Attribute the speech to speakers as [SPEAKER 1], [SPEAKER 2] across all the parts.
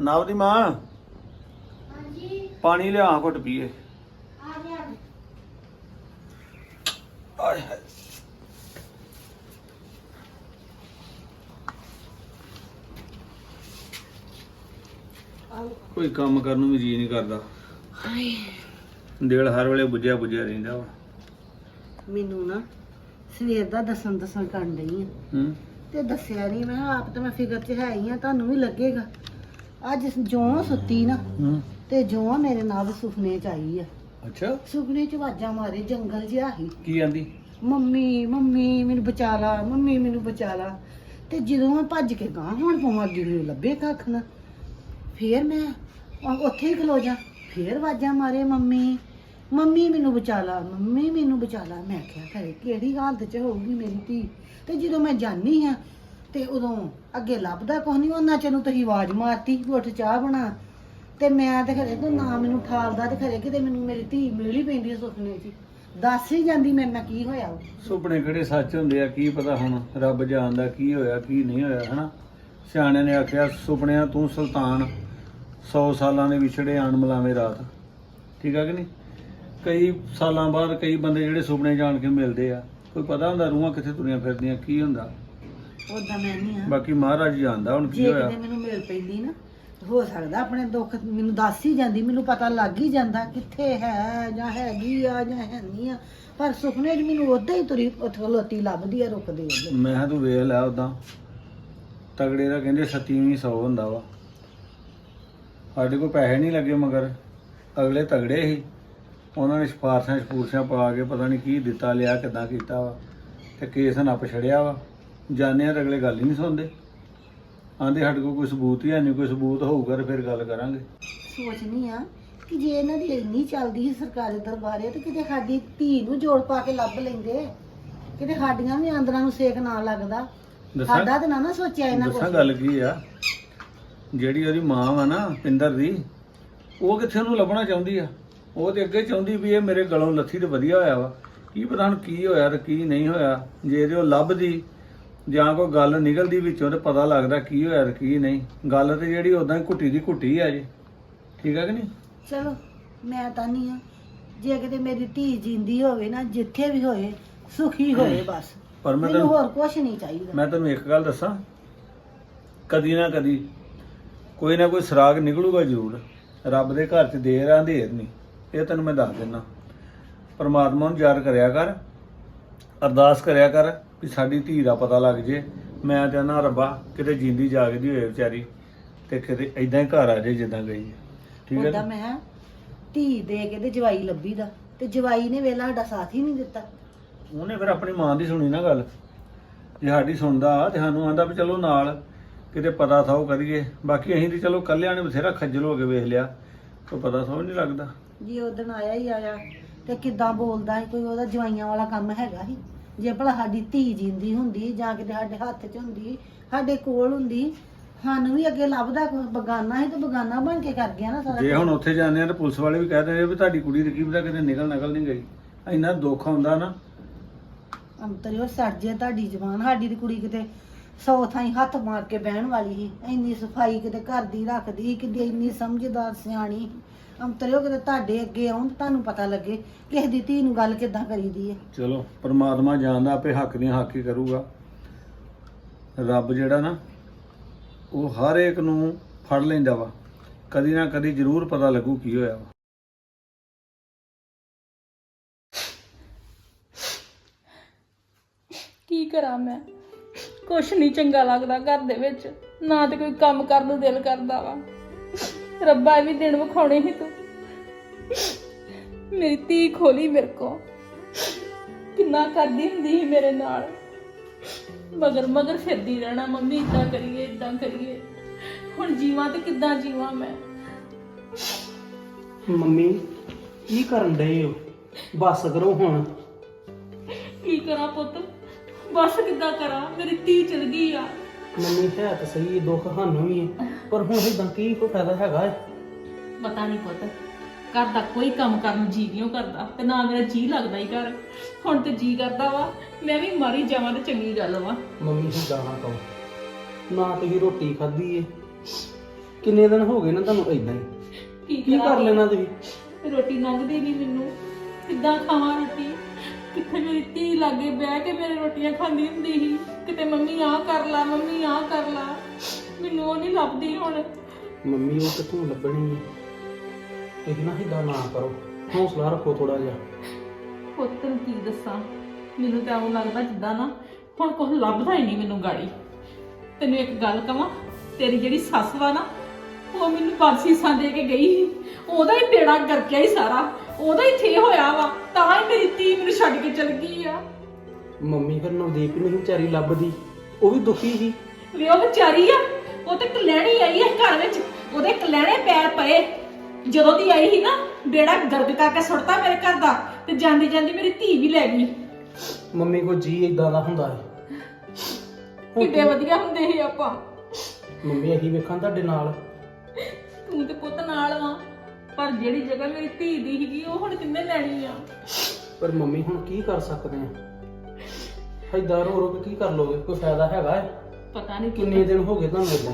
[SPEAKER 1] ਨਵ ਦੀ ਮਾਂ।
[SPEAKER 2] ਹਾਂਜੀ।
[SPEAKER 1] ਪਾਣੀ ਲਿਆ ਘੁੱਟ ਪੀਏ।
[SPEAKER 2] ਆ ਗਿਆ।
[SPEAKER 1] ਆਏ ਹਾਏ। ਕੋਈ ਕੰਮ ਕਰਨ ਨੂੰ ਵੀ ਜੀ ਨਹੀਂ ਕਰਦਾ।
[SPEAKER 3] ਹਾਏ।
[SPEAKER 1] ਦਿਲ ਹਰ ਵੇਲੇ ਬੁੱਝਿਆ ਬੁੱਝਿਆ ਰਹਿੰਦਾ ਵਾ।
[SPEAKER 3] ਮੈਨੂੰ ਨਾ ਸਵੇਰ ਦਾ ਦੱਸਣ ਦੱਸਣ ਕਰਨ ਡਈ ਆ।
[SPEAKER 1] ਹੂੰ।
[SPEAKER 3] ਤੇ ਦੱਸਿਆ ਨਹੀਂ ਮੈਂ ਕਿਹਾ ਆਪ ਤਾਂ ਮੈਂ ਫਿਕਰ 'ਚ ਹੈ ਹੀ ਆ ਤੁਹਾਨੂੰ ਵੀ ਲੱਗੇਗਾ। ਅੱਜ ਜਿਉਂ ਸੁੱਤੀ ਨਾ
[SPEAKER 1] ਹੂੰ।
[SPEAKER 3] ਤੇ ਜਿਉਂ ਮੇਰੇ ਨਾਲ ਸੁਪਨੇ 'ਚ ਆਈ ਆ।
[SPEAKER 1] ਅੱਛਾ।
[SPEAKER 3] ਸੁਪਨੇ 'ਚ ਆਵਾਜ਼ਾਂ ਮਾਰੇ ਜੰਗਲ ਜਿਹਾ ਸੀ।
[SPEAKER 1] ਕੀ ਆਂਦੀ?
[SPEAKER 3] ਮੰਮੀ ਮੰਮੀ ਮੈਨੂੰ ਬਚਾ ਲਾ ਮੰਮੀ ਮੈਨੂੰ ਬਚਾ ਲਾ ਤੇ ਜਦੋਂ ਮੈਂ ਭੱਜ ਕੇ ਗਾਂ ਹੁਣ ਪਵਾਂ ਮੈਨੂੰ ਲੱਭੇ ਕੱਖ ਨਾ। ਫੇਰ ਮੈਂ ਉਹ ਉੱਥੇ ਹੀ ਖਲੋ ਜਾ। ਫੇਰ ਆਵਾਜ਼ਾਂ ਮਾਰੇ ਮੰਮੀ ਮੰਮੀ ਮੈਨੂੰ ਬਚਾ ਲਾ ਮੰਮੀ ਮੈਨੂੰ ਬਚਾ ਲਾ ਮੈਂ ਕਿਹਾ ਘਰੇ ਕਿਹੜੀ ਹਾਲਤ 'ਚ ਹੋਊਗੀ ਮੇਰੀ ਧੀ? ਤੇ ਜਦੋਂ ਮੈਂ ਜਾਨੀ ਹਾਂ ਤੇ ਉਦੋਂ ਅੱਗੇ ਲੱਭਦਾ ਕੁਛ ਨਹੀਂ ਉਹਨਾਂ ਚ ਨੂੰ ਤੁਸੀਂ ਆਵਾਜ਼ ਮਾਰਤੀ, ਵੀ ਉੱਠ ਚਾਹ ਬਣਾ। ਤੇ ਮੈਂ ਤੇ ਖਰੇ ਤੂੰ ਨਾ ਮੈਨੂੰ ਠਾਲਦਾ ਤੇ ਖਰੇ ਕਿਤੇ ਮੈਨੂੰ ਮੇਰੀ ਧੀ ਮਿਲ ਪੈਂਦੀ ਆ ਸੁਪਨੇ 'ਚ। ਦੱਸ ਹੀ ਜਾਂਦੀ ਮੇਰੇ ਨਾਲ ਕੀ ਹੋਇਆ। ਵਾ।
[SPEAKER 1] ਸੁਪਨੇ ਕਿਹੜੇ ਸੱਚ ਹੁੰਦੇ ਆ, ਕੀ ਪਤਾ ਹੁਣ ਰੱਬ ਜਾਣਦਾ ਕੀ ਹੋਇਆ, ਕੀ ਨਹੀਂ ਹੋਇਆ, ਹਨਾ? ਸਿਆਣਿਆਂ ਨੇ ਆਖਿਆ, ਸੁਪਨਿਆਂ ਤੂੰ ਸੁਲਤਾਨ 100 ਸਾਲਾਂ ਦੇ ਵਿਛੜੇ ਆਣ ਮਲਾਵੇਂ ਰਾਤ। ਠੀਕ ਆ ਕਿ ਨਹੀਂ? ਕਈ ਸਾਲਾਂ ਬਾਅਦ ਕਈ ਬੰਦੇ ਜਿਹੜੇ ਸੁਪਨੇ ਜਾਣ ਕੇ ਮਿਲਦੇ ਆ, ਕੋਈ ਪਤਾ ਹੁੰਦਾ ਰੂਹਾਂ ਕਿੱਥੇ ਤੁਰੀਆਂ ਫਿਰਦੀਆਂ, ਕੀ ਹੁੰਦਾ?
[SPEAKER 3] ਓਦਾਂ ਮੈਂ ਨਹੀਂ ਆ।
[SPEAKER 1] ਬਾਕੀ ਮਹਾਰਾਜ ਜਾਣਦਾ ਹੁਣ ਕੀ
[SPEAKER 3] ਜੇ
[SPEAKER 1] ਹੋਇਆ?
[SPEAKER 3] ਕਿਤੇ ਮੈਨੂੰ ਮਿਲ ਪੈਂਦੀ ਨਾ ਹੋ ਸਕਦਾ ਆਪਣੇ ਦੁੱਖ ਮੈਨੂੰ ਦੱਸ ਹੀ ਜਾਂਦੀ ਮੈਨੂੰ ਪਤਾ ਲੱਗ ਹੀ ਜਾਂਦਾ ਕਿੱਥੇ ਹੈ ਜਾਂ ਹੈਗੀ ਆ ਜਾਂ ਹੈ ਨਹੀਂ ਆ। ਪਰ ਸੁਪਨੇ 'ਚ ਮੈਨੂੰ ਉਦਾਂ ਹੀ ਤੁਰੀ ਉੱਥੇ ਲੋਤੀ ਲੱਭਦੀ ਆ ਰੁਕਦੇ ਉਹਦੇ
[SPEAKER 1] ਮੈਂ ਕਿਹਾ ਤੂੰ ਵੇਖ ਲੈ ਉਦਾਂ ਤਗੜੇ ਦਾ ਕਹਿੰਦੇ 27ਵੀਂ 100 ਹੁੰਦਾ ਵਾ। ਸਾਡੇ ਕੋਲ ਪੈਸੇ ਨਹੀਂ ਲੱਗੇ ਮਗਰ। ਅਗਲੇ ਤਗੜੇ ਸੀ। ਉਹਨਾਂ ਨੇ ਸਿਫਾਰਸ਼ਾਂ ਸਪੂਰਸ਼ਾਂ ਪਾ ਕੇ ਪਤਾ ਨਹੀਂ ਕੀ ਦਿੱਤਾ ਲਿਆ ਕਿਦਾਂ ਕੀਤਾ ਵਾ। ਤੇ ਕੇਸ ਨੱਪ ਛੜਿਆ ਵਾ। ਜਾਣੇ ਆ ਅਗਲੇ ਗੱਲ ਹੀ ਨਹੀਂ ਸੁਣਦੇ। ਆਂਦੇ ਸਾਡੇ ਕੋਲ ਕੋਈ ਸਬੂਤ ਹੀ ਹੈ ਨਹੀਂ ਕੋਈ ਸਬੂਤ ਹੋਊਗਾ ਤੇ ਫਿਰ ਗੱਲ ਕਰਾਂਗੇ।
[SPEAKER 3] ਸੋਚਨੀ ਆ ਕਿ ਜੇ ਇਹਨਾਂ ਦੀ ਇੰਨੀ ਚੱਲਦੀ ਸੀ ਸਰਕਾਰੀ ਦਰਬਾਰੇ ਤੇ ਕਿਤੇ ਸਾਡੀ ਧੀ ਨੂੰ ਜੋੜ ਪਾ ਕੇ ਲੱਭ ਲੈਂਦੇ। ਕਿਤੇ ਸਾਡੀਆਂ ਵੀ ਆਂਦਰਾਂ ਨੂੰ ਸੇਕ ਨਾ ਲੱਗਦਾ।
[SPEAKER 1] ਦੱਸਾਂ?
[SPEAKER 3] ਸਾਡਾ ਤਾਂ ਨਾ ਨਾ ਸੋਚਿਆ ਇਹਨਾਂ
[SPEAKER 1] ਦੱਸਾਂ ਗੱਲ ਕੀ ਆ? ਜਿਹੜੀ ਉਹਦੀ ਮਾਂ ਵਾ ਨਾ ਪਿੰਦਰ ਦੀ ਉਹ ਕਿੱਥੇ ਉਹਨੂੰ ਲੱਭਣਾ ਚਾਹੁੰਦੀ ਆ? ਉਹ ਤੇ ਅੱਗੇ ਚਾਹੁੰਦੀ ਵੀ ਇਹ ਮੇਰੇ ਗਲੋਂ ਲੱਥੀ ਤੇ ਵਧੀਆ ਹੋਇਆ ਵਾ। ਕੀ ਪਤਾ ਹੁਣ ਕੀ ਹੋਇਆ ਤੇ ਕੀ ਨਹੀਂ ਹੋਇਆ। ਜੇ ਇਹਦੇ ਉਹ ਲੱਭਦੀ ਜਾਂ ਕੋਈ ਗੱਲ ਨਿਕਲਦੀ ਵਿੱਚੋਂ ਤੇ ਪਤਾ ਲੱਗਦਾ ਕੀ ਹੋਇਆ ਤੇ ਕੀ ਨਹੀਂ। ਗੱਲ ਤੇ ਜਿਹੜੀ ਉਦਾਂ ਹੀ ਘੁੱਟੀ ਦੀ ਘੁੱਟੀ ਆ ਜੇ। ਠੀਕ ਆ ਕਿ ਨਹੀਂ?
[SPEAKER 3] ਚਲੋ ਮੈਂ ਤਾਂ ਨਹੀਂ ਆ। ਜੇ ਕਿਤੇ ਮੇਰੀ ਧੀ ਜਿੰਦੀ ਹੋਵੇ ਨਾ ਜਿੱਥੇ ਵੀ ਹੋਏ ਸੁਖੀ ਹੋਏ ਬਸ।
[SPEAKER 1] ਪਰ ਮੈਂ
[SPEAKER 3] ਮੈਨੂੰ
[SPEAKER 1] ਤੈਨੂੰ
[SPEAKER 3] ਹੋਰ ਕੁਝ ਨਹੀਂ ਚਾਹੀਦਾ।
[SPEAKER 1] ਮੈਂ ਤੈਨੂੰ ਇੱਕ ਗੱਲ ਦੱਸਾਂ। ਕਦੀ ਨਾ ਕਦੀ ਕੋਈ ਨਾ ਕੋਈ ਸਰਾਗ ਨਿਕਲੂਗਾ ਜ਼ਰੂਰ। ਰੱਬ ਦੇ ਘਰ 'ਚ ਦੇਰ ਆ ਅੰਧੇਰ ਨਹੀਂ ਇਹ ਤੈਨੂੰ ਮੈਂ ਦੱਸ ਦਿੰਦਾ ਪਰਮਾਤਮਾ ਨੂੰ ਯਾਦ ਕਰਿਆ ਕਰ ਅਰਦਾਸ ਕਰਿਆ ਕਰ। ਵੀ ਸਾਡੀ ਧੀ ਦਾ ਪਤਾ ਲੱਗ ਜੇ। ਮੈਂ ਤੇ ਨਾ ਰੱਬਾ ਕਿਤੇ ਜਿੰਦੀ ਜਾਗਦੀ ਹੋਏ ਵਿਚਾਰੀ ਤੇ ਕਿਤੇ ਐਦਾਂ ਹੀ ਘਰ ਆ ਜੇ ਜਿੱਦਾਂ ਗਈ ਹੈ। ਠੀਕ ਹੈ
[SPEAKER 3] ਉਹਦਾ
[SPEAKER 1] ਨਾ?
[SPEAKER 3] ਮੈਂ ਧੀ ਦੇ ਕੇ ਤੇ ਜਵਾਈ ਲੱਭੀ ਦਾ ਤੇ ਜਵਾਈ ਨੇ ਵੇਲਾ ਸਾਡਾ ਸਾਥ ਹੀ ਨਹੀਂ ਦਿੱਤਾ।
[SPEAKER 1] ਉਹਨੇ ਫਿਰ ਆਪਣੀ ਮਾਂ ਦੀ ਸੁਣੀ ਨਾ ਗੱਲ। ਜੇ ਸਾਡੀ ਸੁਣਦਾ ਤੇ ਸਾਨੂੰ ਆਂਦਾ ਵੀ ਚਲੋ ਨਾਲ ਕਿਤੇ ਪਤਾ ਥਾਓ ਕਰੀਏ। ਬਾਕੀ ਅਸੀਂ ਤੇ ਚਲੋ ਕੱਲਿਆਂ ਨੇ ਬਥੇਰਾ ਖੱਜਲ ਹੋ ਕੇ ਵੇਖ ਲਿਆ ਕੋਈ ਪਤਾ ਥਾਓ ਨਹੀਂ ਲੱਗਦਾ।
[SPEAKER 3] ਜੇ ਉਹ ਦਿਨ ਆਇਆ ਹੀ ਆਇਆ ਤੇ ਕਿੱਦਾਂ ਬੋਲਦਾ ਸੀ ਕੋਈ ਉਹਦਾ ਜਵਾਈਆਂ ਵਾਲਾ ਕੰਮ ਹੈਗਾ ਸੀ। ਜੇ ਭਲਾ ਸਾਡੀ ਧੀ ਜਿੰਦੀ ਹੁੰਦੀ ਜਾਂ ਕਿਤੇ ਸਾਡੇ ਹੱਥ 'ਚ ਹੁੰਦੀ ਸਾਡੇ ਕੋਲ ਹੁੰਦੀ ਸਾਨੂੰ ਵੀ ਅੱਗੇ ਲੱਭਦਾ ਕੋਈ ਬਗਾਨਾ ਸੀ ਤੇ ਬਗਾਨਾ ਬਣ ਕੇ ਕਰ ਗਿਆ ਨਾ ਸਾਰਾ
[SPEAKER 1] ਜੇ ਹੁਣ ਉੱਥੇ ਜਾਂਦੇ ਆ ਤਾਂ ਪੁਲਿਸ ਵਾਲੇ ਵੀ ਕਹਿੰਦੇ ਆ ਵੀ ਤੁਹਾਡੀ ਕੁੜੀ ਦੀ ਕੀ ਪਤਾ ਕਿਤੇ ਨਿਕਲ ਨਕਲ ਨਹੀਂ ਗਈ। ਇੰਨਾ ਦੁੱਖ ਆਉਂਦਾ ਨਾ।
[SPEAKER 3] ਅੰਤਰਿਓ ਸੜ ਜੇ ਤੁਹਾਡੀ ਜ਼ਬਾਨ ਸਾਡੀ ਦੀ ਕੁੜੀ ਕਿਤੇ ਸੌ ਥਾਈ ਹੱਥ ਮਾਰ ਕੇ ਬਹਿਣ ਵਾਲੀ ਸੀ। ਇੰਨੀ ਸਫ਼ਾਈ ਕਿਤੇ ਘਰ ਦੀ ਰੱਖਦੀ ਕਿਤੇ ਇੰਨੀ ਸਮਝਦਾਰ ਸਿਆਣੀ ਅੰਤਰਿਓ ਕਿਤੇ ਤੁਹਾਡੇ ਅੱਗੇ ਆਉਣ ਤੇ ਤੁਹਾਨੂੰ ਪਤਾ ਲੱਗੇ ਕਿਸੇ ਦੀ ਧੀ ਨੂੰ ਗੱਲ ਕਿੱਦਾਂ ਕਰੀਦੀ ਹੈ।
[SPEAKER 1] ਚਲੋ ਪਰਮਾਤਮਾ ਜਾਣਦਾ ਆਪੇ ਹੱਕ ਦੀਆਂ ਹੱਕ ਹੀ ਕਰੂਗਾ। ਰੱਬ ਜਿਹੜਾ ਨਾ ਉਹ ਹਰ ਇੱਕ ਨੂੰ ਫੜ ਲੈਂਦਾ ਵਾ। ਕਦੀ ਨਾ ਕਦੀ ਜ਼ਰੂਰ ਪਤਾ ਲੱਗੂ ਕੀ ਹੋਇਆ ਵਾ।
[SPEAKER 4] ਕੀ ਕਰਾਂ ਮੈਂ? ਕੁਛ ਨਹੀਂ ਚੰਗਾ ਲੱਗਦਾ ਘਰ ਦੇ ਵਿੱਚ। ਨਾ ਤੇ ਕੋਈ ਕੰਮ ਕਰਨ ਨੂੰ ਦਿਲ ਕਰਦਾ ਵਾ। ਰੱਬਾ ਇਹ ਵੀ ਦਿਨ ਵਿਖਾਉਣੇ ਸੀ ਤੂੰ। ਮੇਰੀ ਧੀ ਖੋਲੀ ਮੇਰੇ ਕੋ ਕਿੰਨਾ ਕਰਦੀ ਹੁੰਦੀ ਸੀ ਮੇਰੇ ਨਾਲ। ਮਗਰ ਮਗਰ ਫਿਰਦੀ ਰਹਿਣਾ ਮੰਮੀ ਇਦਾਂ ਕਰੀਏ ਇਦਾਂ ਕਰੀਏ। ਹੁਣ ਜੀਵਾਂ ਤੇ ਕਿੱਦਾਂ ਜੀਵਾਂ ਮੈਂ?
[SPEAKER 5] ਮੰਮੀ ਕੀ ਕਰਨ ਡਏ ਹੋ? ਬਸ ਕਰੋ ਹੁਣ।
[SPEAKER 4] ਕੀ ਕਰਾਂ ਪੁੱਤ? ਬਸ ਕਿੱਦਾਂ ਕਰਾਂ? ਮੇਰੀ ਧੀ ਚਲ ਗਈ ਆ।
[SPEAKER 5] ਮੰਮੀ ਹੈ ਤਾਂ ਸਹੀ ਇਹ ਦੁੱਖ ਸਾਨੂੰ ਵੀ ਹੈ। ਪਰ ਹੁਣ ਇਦਾਂ ਕੀ ਕੋਈ ਫਾਇਦਾ ਹੈਗਾ ਹੈ?
[SPEAKER 4] ਪਤਾ ਨਹੀਂ ਪੁੱਤ ਘਰ ਦਾ ਕੋਈ ਕੰਮ ਕਰਨ ਨੂੰ ਜੀ ਨਹੀਂ ਕਰਦਾ ਤੇ ਨਾ ਮੇਰਾ ਜੀ ਲੱਗਦਾ ਹੀ ਘਰ। ਹੁਣ ਤੇ ਜੀ ਕਰਦਾ ਵਾ ਮੈਂ ਵੀ ਮਾਰੀ ਜਾਵਾਂ ਤੇ ਚੰਗੀ ਗੱਲ ਵਾ।
[SPEAKER 5] ਮੰਮੀ ਨੂੰ ਗਾਣਾ ਕਹੋ ਨਾ ਤੁਸੀਂ ਰੋਟੀ ਖਾਧੀ ਏ।
[SPEAKER 6] ਕਿੰਨੇ ਦਿਨ ਹੋ ਗਏ ਨਾ ਤੁਹਾਨੂੰ ਇਦਾਂ ਹੀ?
[SPEAKER 4] ਕੀ
[SPEAKER 6] ਕੀ
[SPEAKER 4] ਕਰਾਂ
[SPEAKER 6] ਕਰ ਲੈਣਾ ਤੁਸੀਂ?
[SPEAKER 4] ਰੋਟੀ ਲੰਘਦੀ ਨਹੀਂ ਮੈਨੂੰ। ਕਿੱਦਾਂ ਖਾਵਾਂ ਰੋਟੀ? ਕਿੱਥੇ ਮੇਰੀ ਧੀ ਲਾਗੇ ਬਹਿ ਕੇ ਮੇਰੇ ਰੋਟੀਆਂ ਖਾਂਦੀ ਹੁੰਦੀ ਸੀ? ਕਿਤੇ ਮੰਮੀ ਆਹ ਕਰ ਲਾ ਮੰਮੀ ਆਹ ਕਰ ਲਾ। ਮੈਨੂੰ ਉਹ ਨਹੀਂ ਲੱਭਦੀ ਹੁਣ।
[SPEAKER 6] ਮੰਮੀ ਉਹ ਕਿੱਥੋਂ ਲੱਭਣੀ ਹੈ ਤੁਸੀਂ ਨਾ ਹਿੱਦਾ ਨਾ ਕਰੋ। ਹੌਸਲਾ ਰੱਖੋ ਥੋੜਾ ਜਿਹਾ।
[SPEAKER 4] ਪੁੱਤ ਨੂੰ ਕੀ ਦੱਸਾਂ? ਮੈਨੂੰ ਤਾਂ ਉਹ ਲੱਗਦਾ ਜਿੱਦਾਂ ਨਾ ਹੁਣ ਕੁਝ ਲੱਭਦਾ ਹੀ ਨਹੀਂ ਮੈਨੂੰ ਗਾੜੀ। ਤੈਨੂੰ ਇੱਕ ਗੱਲ ਕਵਾਂ ਤੇਰੀ ਜਿਹੜੀ ਸੱਸ ਵਾ ਨਾ ਉਹ ਮੈਨੂੰ ਬਖਸ਼ੀਸਾਂ ਦੇ ਕੇ ਗਈ ਸੀ। ਉਹਦਾ ਹੀ ਬੇੜਾ ਗਰਕਿਆ ਹੀ ਸਾਰਾ। ਉਹਦਾ ਹੀ ਥੇ ਹੋਇਆ ਵਾ। ਤਾਂ ਹੀ ਧੀ ਮੈਨੂੰ ਛੱਡ ਕੇ ਚਲ ਗਈ ਆ।
[SPEAKER 6] ਮੰਮੀ ਫਿਰ ਨਵਦੀਪ ਨੂੰ ਵਿਚਾਰੀ ਲੱਭਦੀ ਉਹ ਵੀ ਦੁਖੀ ਸੀ।
[SPEAKER 4] ਵੀ ਉਹ ਵਿਚਾਰੀ ਆ ਉਹ ਤੇ ਕਲੈਣੀ ਆਈ ਹੈ ਘਰ ਵਿੱਚ ਉਹਦੇ ਕਲੈਣੇ ਪੈਰ ਪਏ। ਜਦੋਂ ਦੀ ਆਈ ਸੀ ਨਾ ਬੇੜਾ ਗਰਕ ਕਰਕੇ ਸੁੱਟਤਾ ਮੇਰੇ ਘਰ ਦਾ ਤੇ ਜਾਂਦੀ ਜਾਂਦੀ ਮੇਰੀ ਧੀ ਵੀ ਲੈ ਗਈ।
[SPEAKER 6] ਮੰਮੀ ਕੋ ਜੀ ਇਦਾਂ ਦਾ ਹੁੰਦਾ ਹੈ।
[SPEAKER 4] ਕਿੱਡੇ ਵਧੀਆ ਹੁੰਦੇ ਸੀ ਆਪਾਂ।
[SPEAKER 6] ਮੰਮੀ ਅਸੀਂ ਵੇਖਾਂ ਤੁਹਾਡੇ ਨਾਲ।
[SPEAKER 4] ਤੂੰ ਤੇ ਪੁੱਤ ਨਾਲ ਵਾ ਪਰ ਜਿਹੜੀ ਜਗ੍ਹਾ ਮੇਰੀ ਧੀ ਦੀ ਸੀਗੀ ਉਹ ਹੁਣ ਕਿੰਨੇ ਲੈਣੀ ਆ?
[SPEAKER 6] ਪਰ ਮੰਮੀ ਹੁਣ ਕੀ ਕਰ ਸਕਦੇ ਆ? ਏਦਾਂ ਰੋ ਰੋ ਕੇ ਕੀ ਕਰ ਲੋਗੇ? ਕੋਈ ਫਾਇਦਾ ਹੈਗਾ ਹੈ?
[SPEAKER 4] ਪਤਾ ਨਹੀਂ
[SPEAKER 6] ਕਿੰਨੇ ਦਿਨ ਹੋ ਗਏ ਤੁਹਾਨੂੰ ਇਦਾਂ?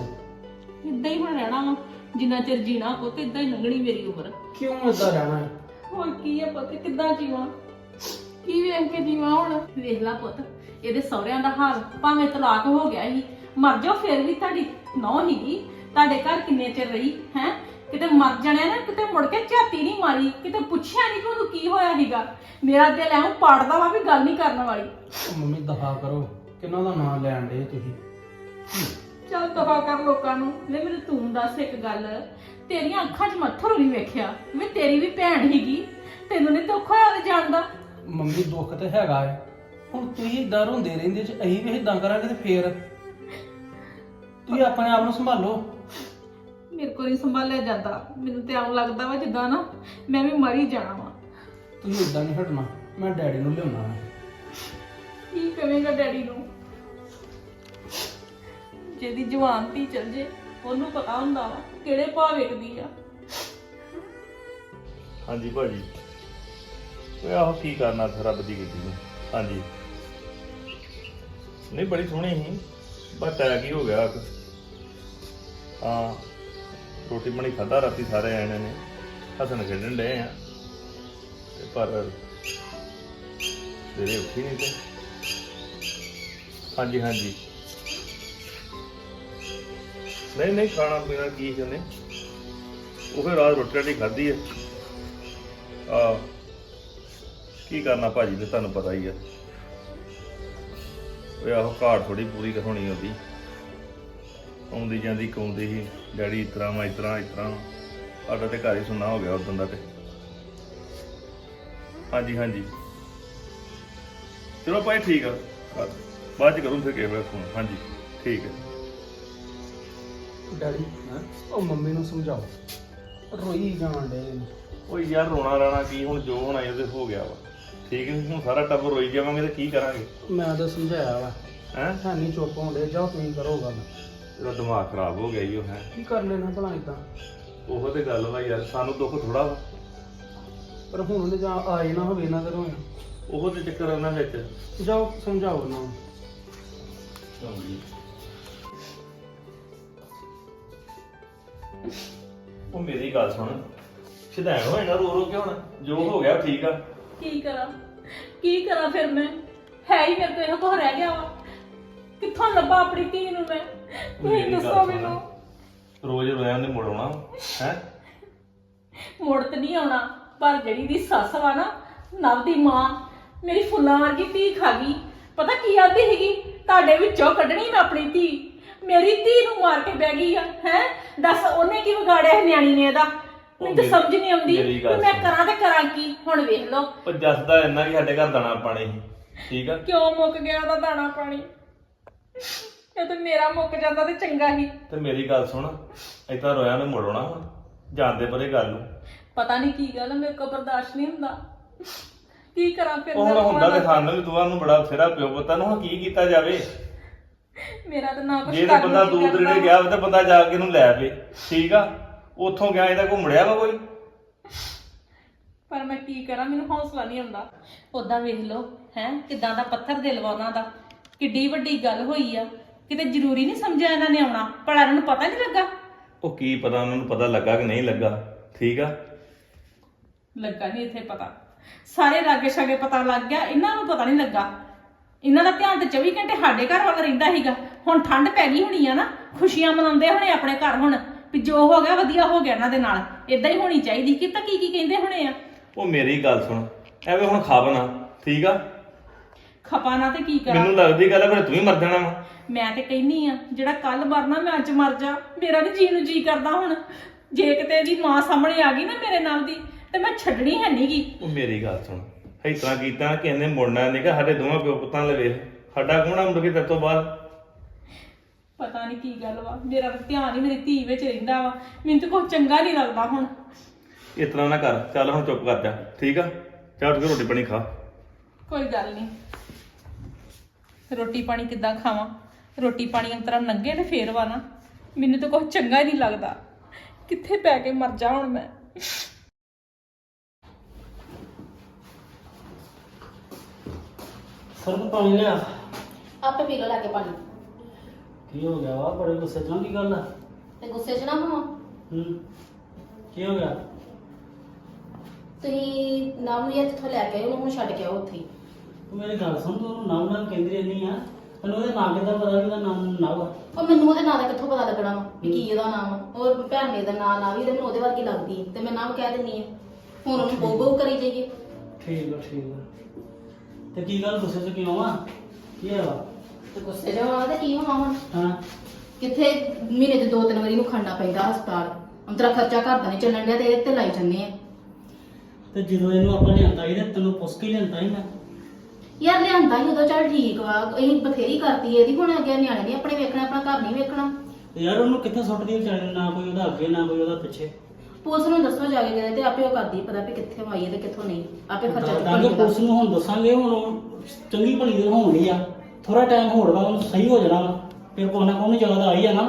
[SPEAKER 4] ਇਦਾਂ ਹੀ ਹੁਣ ਰਹਿਣਾ ਵਾ। ਜਿੰਨਾ ਚਿਰ ਜੀਣਾ ਪੁੱਤ ਇਦਾਂ ਹੀ ਲੰਘਣੀ ਮੇਰੀ ਉਮਰ।
[SPEAKER 6] ਕਿਉਂ ਇਦਾਂ ਰਹਿਣਾ ਹੈ?
[SPEAKER 4] ਹੋਰ ਕੀ ਆ ਪੁੱਤ ਕਿੱਦਾਂ ਜੀਵਾਂ? ਕੀ ਵੇਖ ਕੇ ਜੀਵਾਂ ਹੁਣ? ਵੇਖ ਲਾ ਪੁੱਤ ਇਹਦੇ ਸਹੁਰਿਆਂ ਦਾ ਹਾਲ ਭਾਵੇਂ ਤਲਾਕ ਹੋ ਗਿਆ ਸੀ ਮਰ ਜਾਓ ਫਿਰ ਵੀ ਤੁਹਾਡੀ ਨੌ ਹੀਗੀ। ਤੁਹਾਡੇ ਘਰ ਕਿੰਨੇ ਚਿਰ ਰਹੀ ਹੈ? ਕਿਤੇ ਮਰ ਜਾਣਿਆ ਨਾ ਕਿਤੇ ਮੁੜ ਕੇ ਝਾਤੀ ਨਹੀਂ ਮਾਰੀ ਕਿਤੇ ਪੁੱਛਿਆ ਨਹੀਂ ਕਿ ਉਹਨੂੰ ਕੀ ਹੋਇਆ ਸੀਗਾ। ਮੇਰਾ ਦਿਲ ਐਂ ਪਾੜਦਾ ਵਾ ਵੀ ਗੱਲ ਨਹੀਂ ਕਰਨ ਵਾਲੀ।
[SPEAKER 6] ਉਹ ਮੰਮੀ ਦਫਾ ਕਰੋ। ਕਿਹਨਾਂ ਦਾ ਨਾਂ ਲੈਣ ਦੇ ਤੁਸੀਂ?
[SPEAKER 4] ਚੱਲ ਦਫਾ ਕਰ ਲੋਕਾਂ ਨੂੰ। ਲੈ ਮੈਨੂੰ ਤੂੰ ਦੱਸ ਇੱਕ ਗੱਲ। ਤੇਰੀਆਂ ਅੱਖਾਂ 'ਚ ਮੱਥਰ ਨਹੀਂ ਵੇਖਿਆ ਵੀ ਤੇਰੀ ਵੀ ਭੈਣ ਹੀਗੀ ਤੈਨੂੰ ਨਹੀਂ ਦੁੱਖ ਹੋਇਆ ਉਹਦੇ ਜਾਣ ਦਾ?
[SPEAKER 6] ਮੰਮੀ ਦੁੱਖ ਤੇ ਹੈਗਾ ਹੈ ਹੁਣ ਤੁਸੀਂ ਇਦਾਂ ਰੋਂਦੇ ਰਹਿੰਦੇ ਚ ਅਸੀਂ ਵੀ ਇਦਾਂ ਕਰਾਂਗੇ ਤੇ ਫੇਰ। ਤੁਸੀਂ ਆਪਣੇ ਆਪ ਨੂੰ ਸੰਭਾਲੋ।
[SPEAKER 4] ਮੇਰੇ ਕੋਲ ਨਹੀਂ ਸੰਭਾਲਿਆ ਜਾਂਦਾ। ਮੈਨੂੰ ਤੇ ਆਉਂ ਲੱਗਦਾ ਵਾ ਜਿੱਦਾਂ ਨਾ ਮੈਂ ਵੀ ਮਰ ਹੀ ਜਾਣਾ ਵਾ
[SPEAKER 6] ਤੁਸੀਂ ਇਦਾਂ ਨਹੀਂ ਹਟਣਾ ਮੈਂ ਡੈਡੀ ਨੂੰ ਲਿਆਉਣਾ ਹੈ
[SPEAKER 4] ਕੀ ਕਵੇਂਗਾ ਡੈਡੀ ਨੂੰ? ਜਿਹਦੀ ਜਵਾਨ ਧੀ ਚਲ ਜੇ ਉਹਨੂੰ ਪਤਾ ਹੁੰਦਾ ਵਾ ਕਿਹੜੇ ਭਾਅ ਵੇਖਦੀ ਆ।
[SPEAKER 7] ਹਾਂਜੀ ਭਾਜੀ। ਓਏ ਆਹੋ ਕੀ ਕਰਨਾ ਫਿਰ ਰੱਬ ਦੀ ਕੀਤੀ ਨੂੰ? ਹਾਂਜੀ। ਨਹੀਂ ਬੜੀ ਸੋਹਣੀ ਸੀ ਬਸ ਟੈਗ ਹੀ ਹੋ ਗਿਆ? ਹਾਂ। ਰੋਟੀ ਪਾਣੀ ਖਾਧਾ, ਰਾਤੀ ਸਾਰੇ ਆਣੇ ਨੇ। ਹੱਸਣ ਖੇਡਣ ਡਏ ਆ। ਤੇ ਪਰ ਸਵੇਰੇ ਉੱਠੀ ਨਹੀਂ ਤੇ। ਹਾਂਜੀ ਹਾਂਜੀ। ਨਹੀਂ ਨਹੀਂ, ਖਾਣਾ ਪੀਣਾ ਕੀ ਸੀ ਉਹਨੇ? ਉਹ ਫਿਰ ਰਾਤ ਰੋਟੀ ਰਾਟੀ ਖਾਧੀ ਹੈ ਆ, ਕੀ ਕਰਨਾ ਭਾਜੀ, ਤੇ ਤੁਹਾਨੂੰ ਪਤਾ ਹੀ ਆ। ਓਏ, ਆਹੋ ਘਾਟ ਥੋੜੀ ਪੂਰੀ ਹੋਣੀ ਉਹਦੀ। ਆਉਂਦੀ ਜਾਂਦੀ ਕਉਂਦੀ ਸੀ ਡੈਡੀ ਇਸ ਤਰ੍ਹਾਂ ਮੈਂ ਇਸ ਤਰ੍ਹਾਂ ਇਸ ਤਰ੍ਹਾਂ ਸਾਡਾ ਤੇ ਘਰ ਹੀ ਸੁਣਨਾ ਹੋ ਗਿਆ ਉਦੋਂ ਦਾ ਤੇ। ਹਾਂਜੀ ਹਾਂਜੀ। ਚਲੋ ਭਾਈ ਠੀਕ ਆ। ਕਰ- ਬਾਅਦ ਚ ਕਰੂੰ ਫਿਰ ਕਿਸੇ ਵੇਲੇ ਫੋਨ ਹਾਂਜੀ ਠੀਕ ਹੈ
[SPEAKER 6] ਡੈਡੀ ਉਹ ਮੰਮੀ ਨੂੰ ਸਮਝਾਓ। ਰੋਈ ਜਾਣ ਡੇ
[SPEAKER 7] ਓ ਯਾਰ ਰੋਣਾ ਰਾਣਾ ਕੀ? ਹੁਣ ਜੋ ਹੋਣਾ ਇਹਦੇ ਹੋ ਗਿਆ ਵਾ। ਠੀਕ ਹੈ ਹੁਣ ਸਾਰਾ ਟੱਬਰ ਰੋਈ ਜਾਵਾਂਗੇ ਤੇ ਕੀ ਕਰਾਂਗੇ?
[SPEAKER 6] ਮੈਂ ਤਾਂ ਸਮਝਾਇਆ ਵਾ।
[SPEAKER 7] ਹੈ?
[SPEAKER 6] ਹੈ ਨਹੀਂ ਚੁੱਪ ਹੁੰਦੇ ਜਾਓ ਤੁਸੀਂ ਕਰੋ ਗੱਲ।
[SPEAKER 7] ਇਹਦਾ ਦਿਮਾਗ ਖਰਾਬ ਹੋ ਗਿਆ ਈ ਉਹ ਹੈ।
[SPEAKER 6] ਕੀ ਕਰ ਲੈਣਾ ਭਲਾ ਇਦਾਂ
[SPEAKER 7] ਉਹੋ ਤੇ ਗੱਲ ਵਾ ਯਾਰ ਸਾਨੂੰ ਦੁੱਖ ਥੋੜਾ ਵਾ।
[SPEAKER 6] ਪਰ ਹੁਣ ਉਹਨੇ ਜਾਂ ਆਏ ਨਾ ਹੋਵੇ ਨਾ ਕਰੋ
[SPEAKER 7] ਉਹੋ ਤੇ ਚੱਕਰ ਉਹਨਾਂ ਵਿੱਚ।
[SPEAKER 6] ਜਾਓ ਸਮਝਾਓ ਉਹਨਾਂ ਨੂੰ।
[SPEAKER 7] ਉਹ ਮੇਰੀ ਗੱਲ ਸੁਣ। ਸਿਧਾਇਣ ਹੋਏ ਨਾ ਰੋ ਰੋ ਕੇ ਹੁਣ ਜੋ ਹੋ ਗਿਆ ਠੀਕ ਆ।
[SPEAKER 4] ਕੀ ਕਰਾਂ? ਕੀ ਕਰਾਂ ਫਿਰ ਮੈਂ? ਹੈ ਹੀ ਮੇਰੇ ਕੋਲ ਇਹੋ ਕੁਝ ਰਹਿ ਗਿਆ ਵਾ। ਕਿੱਥੋਂ ਲੱਭਾਂ ਆਪਣੀ ਧੀ ਨੂੰ ਮੈਂ? ਤੁਸੀਂ
[SPEAKER 7] ਮੇਰੀ ਗੱਲ
[SPEAKER 4] ਦੱਸੋ
[SPEAKER 7] ਸੁਣ।
[SPEAKER 4] ਮੈਨੂੰ।
[SPEAKER 7] ਰੋਜ਼ ਰੋਇਆ ਨੇ ਮੁੜ ਆਉਣਾ ਹੈ?
[SPEAKER 4] ਮੁੜ ਤੇ ਨਹੀਂ ਆਉਣਾ ਪਰ ਜਿਹੜੀ ਦੀ ਸੱਸ ਵਾ ਨਾ ਨਵ ਦੀ ਮਾਂ ਮੇਰੀ ਫੁੱਲਾਂ ਵਰਗੀ ਧੀ ਖਾ ਗਈ। ਪਤਾ ਕੀ ਆਂਦੀ ਹੈਗੀ ਤੁਹਾਡੇ ਵਿੱਚੋਂ ਕੱਢਣੀ ਮੈਂ ਆਪਣੀ ਧੀ। ਮੇਰੀ ਧੀ ਨੂੰ ਮਾਰ ਕੇ ਬਹਿ ਗਈ ਆ ਹੈ? ਦੱਸ ਉਹਨੇ ਕੀ ਵਿਗਾੜਿਆ ਸੀ ਨਿਆਣੀ ਨੇ ਇਹਦਾ ਮੈਨੂੰ ਤਾਂ
[SPEAKER 7] ਮੇਰੀ-
[SPEAKER 4] ਸਮਝ ਨਹੀਂ ਆਉਂਦੀ
[SPEAKER 7] ਮੇਰੀ ਗੱਲ
[SPEAKER 4] ਵੀ ਮੈਂ
[SPEAKER 7] ਸੁਣ।
[SPEAKER 4] ਕਰਾਂ ਤੇ ਕਰਾਂ ਕੀ? ਹੁਣ ਵੇਖ ਲਓ।
[SPEAKER 7] ਉਹ ਜੱਸਦਾ ਇੰਨਾ ਕਿ ਸਾਡੇ ਘਰ ਦਾਣਾ ਪਾਣੀ ਸੀ ਠੀਕ ਆ?
[SPEAKER 4] ਕਿਉਂ ਮੁੱਕ ਗਿਆ ਉਹਦਾ ਦਾਣਾ ਪਾਣੀ? ਇਹ ਤਾਂ ਮੇਰਾ ਮੁੱਕ ਜਾਂਦਾ ਤੇ ਚੰਗਾ ਹੀ।
[SPEAKER 7] ਤੇ ਮੇਰੀ ਗੱਲ ਸੁਣ ਏਦਾਂ ਰੋਇਆ ਨੇ ਮੁੜ ਆਉਣਾ ਵਾ ਜਾਂਦੇ ਪਰੇ ਗੱਲ ਨੂੰ।
[SPEAKER 4] ਪਤਾ ਨਹੀਂ ਕੀ ਗੱਲ ਮੇਰੇ ਕੋਲ ਬਰਦਾਸ਼ਤ ਨਹੀਂ ਹੁੰਦਾ। ਕੀ ਕਰਾਂ ਫਿਰ
[SPEAKER 7] ਉਹ ਹੁਣ ਹੁੰਦਾ ਤੇ। ਸਾਨੂੰ ਵੀ ਦੁਆ ਨੂੰ ਬੜਾ ਫੇਰਾ ਪਿਓ ਪੁੱਤਾਂ ਨੂੰ ਹੁਣ ਕੀ ਕੀਤਾ ਜਾਵੇ?
[SPEAKER 4] ਮੇਰਾ ਤਾਂ ਨਾ ਕੁਝ
[SPEAKER 7] ਜੇ ਤੇ ਬੰਦਾ ਦੂਰ ਦਰੜੇ ਗਿਆ ਹੋਵੇ ਤੇ ਬੰਦਾ ਜਾ ਕੇ ਇਹਨੂੰ ਲੈ ਆਵੇ ਠੀਕ ਆ? ਉੱਥੋਂ ਗਿਆ ਇਹਦਾ ਘੁੰਮੜਿਆ ਵਾ ਕੋਈ?
[SPEAKER 4] ਪਰ ਮੈਂ ਕੀ ਕਰਾਂ ਮੈਨੂੰ ਹੌਸਲਾ ਨਹੀਂ ਆਉਂਦਾ। ਉਦਾਂ ਵੇਖ ਲਓ ਹੈ ਕਿਦਾਂ ਦਾ ਪੱਥਰ ਦਿਲ ਵਾ ਉਹਨਾਂ ਦਾ। ਕਿੱਡੀ ਵੱਡੀ ਗੱਲ ਹੋਈ ਆ। ਕਿਤੇ ਜ਼ਰੂਰੀ ਨਹੀਂ ਸਮਝਿਆ ਇਹਨਾਂ ਨੇ ਆਉਣਾ ਪਰ ਇਹਨਾਂ ਨੂੰ ਪਤਾ ਨਹੀਂ ਲੱਗਾ?
[SPEAKER 7] ਉਹ ਕੀ ਪਤਾ ਉਹਨਾਂ ਨੂੰ ਪਤਾ ਲੱਗਾ ਕਿ ਨਹੀਂ ਲੱਗਾ ਠੀਕ ਆ?
[SPEAKER 4] ਲੱਗਾ ਨਹੀਂ ਇੱਥੇ ਪਤਾ। ਸਾਰੇ ਲਾਗੇ ਛਾਗੇ ਪਤਾ ਲੱਗ ਗਿਆ ਇਹਨਾਂ ਨੂੰ ਪਤਾ ਨਹੀਂ ਲੱਗਾ। ਇਹਨਾਂ ਦਾ ਧਿਆਨ ਤੇ 24 ਘੰਟੇ ਸਾਡੇ ਘਰ ਵੱਲ ਰਹਿੰਦਾ ਸੀਗਾ। ਹੁਣ ਠੰਡ ਪੈ ਗਈ ਹੋਣੀ ਆ ਨਾ ਖੁਸ਼ੀਆਂ ਮਨਾਉਂਦੇ ਹੋਣੇ ਆਪਣੇ ਘਰ ਹੁਣ ਵੀ ਜੋ ਹੋ ਗਿਆ ਵਧੀਆ ਹੋ ਗਿਆ ਇਹਨਾਂ ਦੇ ਨਾਲ। ਇਦਾਂ ਹੀ ਹੋਣੀ ਚਾਹੀਦੀ। ਕਿ ਤਾਂ ਕੀ ਕੀ ਕਹਿੰਦੇ ਹੋਣੇ ਆ?
[SPEAKER 7] ਉਹ ਮੇਰੀ ਗੱਲ ਸੁਣ ਐਵੇਂ ਹੁਣ ਖਾਬਣਾ ਠੀਕ ਆ?
[SPEAKER 4] ਖਪਾ ਨਾ ਤੇ ਕੀ ਕਰਾਂ?
[SPEAKER 7] ਮੈਨੂੰ ਲੱਗਦੀ ਗੱਲ ਆ ਫਿਰ ਤੂੰ ਹੀ ਮਰ ਜਾਣਾ ਵਾ।
[SPEAKER 4] ਮੈਂ ਤੇ ਕਹਿੰਨੀ ਆ ਜਿਹੜਾ ਕੱਲ ਮਰਨਾ ਮੈਂ ਅੱਜ ਮਰ ਜਾ ਮੇਰਾ ਨਹੀਂ ਜੀ ਨੂੰ ਜੀ ਕਰਦਾ ਹੁਣ। ਜੇ ਕਿਤੇ ਇਹਦੀ ਮਾਂ ਸਾਹਮਣੇ ਆ ਗਈ ਨਾ ਮੇਰੇ ਨਾਲ ਦੀ ਤੇ ਮੈਂ ਛੱਡਣੀ ਹੈ ਨਹੀਂਗੀ
[SPEAKER 7] ਉਹ ਮੇਰੀ ਗੱਲ ਸੁਣ ਤਰ੍ਹਾਂ ਕੀਤਾ ਕਿ ਇਹਨੇ ਮੁੜਨਾ ਨਹੀਂਗਾ ਸਾਡੇ ਦੋਵਾਂ ਪਿਓ ਪੁੱਤਾਂ ਲਵੇ ਸਾਡਾ ਕੋਣਾ ਮੁੜ ਕੇ ਤੇਰੇ ਤੋਂ ਬਾਅਦ?
[SPEAKER 4] ਪਤਾ ਨਹੀਂ ਕੀ ਗੱਲ ਵਾ ਮੇਰਾ ਤਾਂ ਧਿਆਨ ਹੀ ਮੇਰੀ ਧੀ ਵਿੱਚ ਰਹਿੰਦਾ ਵਾ ਮੈਨੂੰ ਤਾਂ ਕੁਝ ਚੰਗਾ ਨਹੀਂ ਲੱਗਦਾ ਹੁਣ।
[SPEAKER 7] ਇਸ ਤਰ੍ਹਾਂ ਨਾ ਕਰ ਚੱਲ ਹੁਣ ਚੁੱਪ ਕਰ ਜਾ ਠੀਕ ਆ? ਜਾ ਉੱਠ ਕੇ ਰੋਟੀ ਪਾਣੀ ਖਾ।
[SPEAKER 4] ਕੋਈ ਗੱਲ ਨਹੀਂ ਰੋਟੀ ਪਾਣੀ ਕਿੱਦਾਂ ਖਾਵਾਂ? ਰੋਟੀ ਪਾਣੀ ਅੰਤਰਾ ਨੰਗੇ ਤੇ ਫੇਰ ਵਾ ਨਾ। ਮੈਨੂੰ ਤਾਂ ਕੁਝ ਚੰਗਾ ਹੀ ਨਹੀਂ ਲੱਗਦਾ। ਕਿੱਥੇ ਪੈ ਕੇ ਮਰ ਜਾ ਹੁਣ ਮੈਂ।
[SPEAKER 5] ਸਰਬ ਪਾਣੀ ਲਿਆ।
[SPEAKER 8] ਆਪੇ ਪੀ ਲਓ ਲੈ ਕੇ ਪਾਣੀ।
[SPEAKER 5] ਕੀ ਹੋ ਗਿਆ ਵਾ? ਬੜੇ ਗੁੱਸੇ ਚ ਕੀ ਗੱਲ ਆ?
[SPEAKER 8] ਤੇ ਗੁੱਸੇ 'ਚ ਨਾ ਹੋਵੋ
[SPEAKER 5] ਹੂੰ। ਕੀ ਹੋ ਗਿਆ?
[SPEAKER 8] ਤੁਸੀਂ ਨਾਮ ਨੂੰ ਇਹ ਜਿੱਥੋਂ ਲੈ ਕੇ ਆਏ ਉਹਨੂੰ ਛੱਡ ਕੇ ਆਓ ਉੱਥੇ ਹੀ।
[SPEAKER 5] ਤੂੰ ਮੇਰੀ ਗੱਲ ਸੁਣ ਤੂੰ ਨਾਮ ਨਾਲ ਕਹਿੰਦੀ ਰਹਿੰਦੀ ਆ। ਤੈਨੂੰ ਉਹਦੇ ਨਾਮ ਕਿੱਦਾਂ ਪਤਾ ਵੀ ਉਹਦਾ ਨਾਮ ਨਾਮ ਆ
[SPEAKER 8] ਉਹ ਮੈਨੂੰ ਉਹਦੇ ਨਾਂ ਦਾ ਕਿੱਥੋਂ ਪਤਾ ਲੱਗਣਾ ਵਾ ਵੀ ਕੀ ਉਹਦਾ ਨਾਮ ਆ? ਹੋਰ ਭੈਣ ਮੇਰੇ ਦਾ ਨਾਂ ਨਾ ਵੀ ਤੇ ਮੈਨੂੰ ਉਹਦੇ ਵਰਗੀ ਲੱਗਦੀ ਹੈ ਤੇ ਮੈਂ ਨਾਮ ਕਹਿ ਦਿੰਨੀ ਆ। ਹੁਣ ਉਹਨੂੰ ਬੋ ਬੋ ਕਰੀ ਜਾਈਏ।
[SPEAKER 5] ਠੀਕ ਆ ਠੀਕ ਆ। ਤੇ ਕੀ ਗੱਲ ਗੁੱਸੇ ਚ ਕਿਉਂ ਆ? ਕੀ ਆ
[SPEAKER 8] ਤੇ ਗੁੱਸੇ 'ਚ ਹੋਣਾ ਤੇ ਕੀ ਹੋਣਾ ਹੁਣ?
[SPEAKER 5] ਹਾਂ।
[SPEAKER 8] ਕਿੱਥੇ ਮਹੀਨੇ 'ਚ ਦੋ ਤਿੰਨ ਵਾਰੀ ਨੂੰ ਖੰਡਾ ਪੈਂਦਾ ਹਸਪਤਾਲ। ਅੰਤਰਾ ਖਰਚਾ ਘਰ ਦਾ ਨਹੀਂ ਚੱਲਣ ਡਿਆ ਤੇ ਇਹ ਤੇ ਲਾਈ ਜਾਂਦੇ ਆ।
[SPEAKER 5] ਤੇ ਜਦੋਂ ਇਹਨੂੰ ਆਪਾਂ ਲਿਆਂਦਾ ਸੀ ਤੇ ਤੈਨੂੰ ਪੁੱਛ ਕੇ ਲਿਆਂਦਾ ਸੀ ਮੈਂ।
[SPEAKER 8] ਯਾਰ ਲਿਆਂਦਾ ਹੀ ਉਦੋਂ ਚੱਲ ਠੀਕ ਵਾ ਅਸੀਂ ਬਥੇਰੀ ਕਰਤੀ ਇਹਦੀ ਹੁਣ ਅੱਗੇ ਨਿਆਣੇ ਨਹੀਂ ਆਪਣੇ ਵੇਖਣਾ ਆਪਣਾ ਘਰ ਨਹੀਂ ਵੇਖਣਾ।
[SPEAKER 5] ਯਾਰ ਉਹਨੂੰ ਕਿੱਥੇ ਸੁੱਟਦੀ ਵਿਚਾਰੇ ਨੂੰ ਨਾ ਕੋਈ ਉਹਦਾ ਅੱਗੇ ਨਾ ਕੋਈ ਉਹਦਾ ਪਿੱਛੇ?
[SPEAKER 8] ਪੁਲਿਸ ਨੂੰ ਦੱਸੋ ਜਾ ਕੇ ਕਿਤੇ ਤੇ ਆਪੇ ਉਹ ਕਰਦੀ ਪਤਾ ਵੀ ਕਿੱਥੇ ਆਈ ਹੈ ਤੇ ਕਿੱਥੋਂ ਨਹੀਂ ਆਪੇ ਖਰਚਾ
[SPEAKER 5] ਦੱਸਾਂਗੇ
[SPEAKER 8] ਚੁੱਕਣ
[SPEAKER 5] ਪੁਲਿਸ ਨੂੰ ਹੁਣ ਦੱਸਾਂਗੇ ਹੁਣ ਉਹ ਚੰਗੀ ਭਲੀ ਦੇ ਹੋਣੀ ਆ। ਥੋੜਾ ਟਾਈਮ ਹੋਰ ਵਾ ਉਹਨੂੰ ਸਹੀ ਹੋ ਜਾਣਾ ਵਾ। ਫਿਰ ਕੋਈ ਨਾ ਕੋਈ ਨੂੰ ਜ਼ਿਆਦਾ ਆ ਹੀ ਜਾਣਾ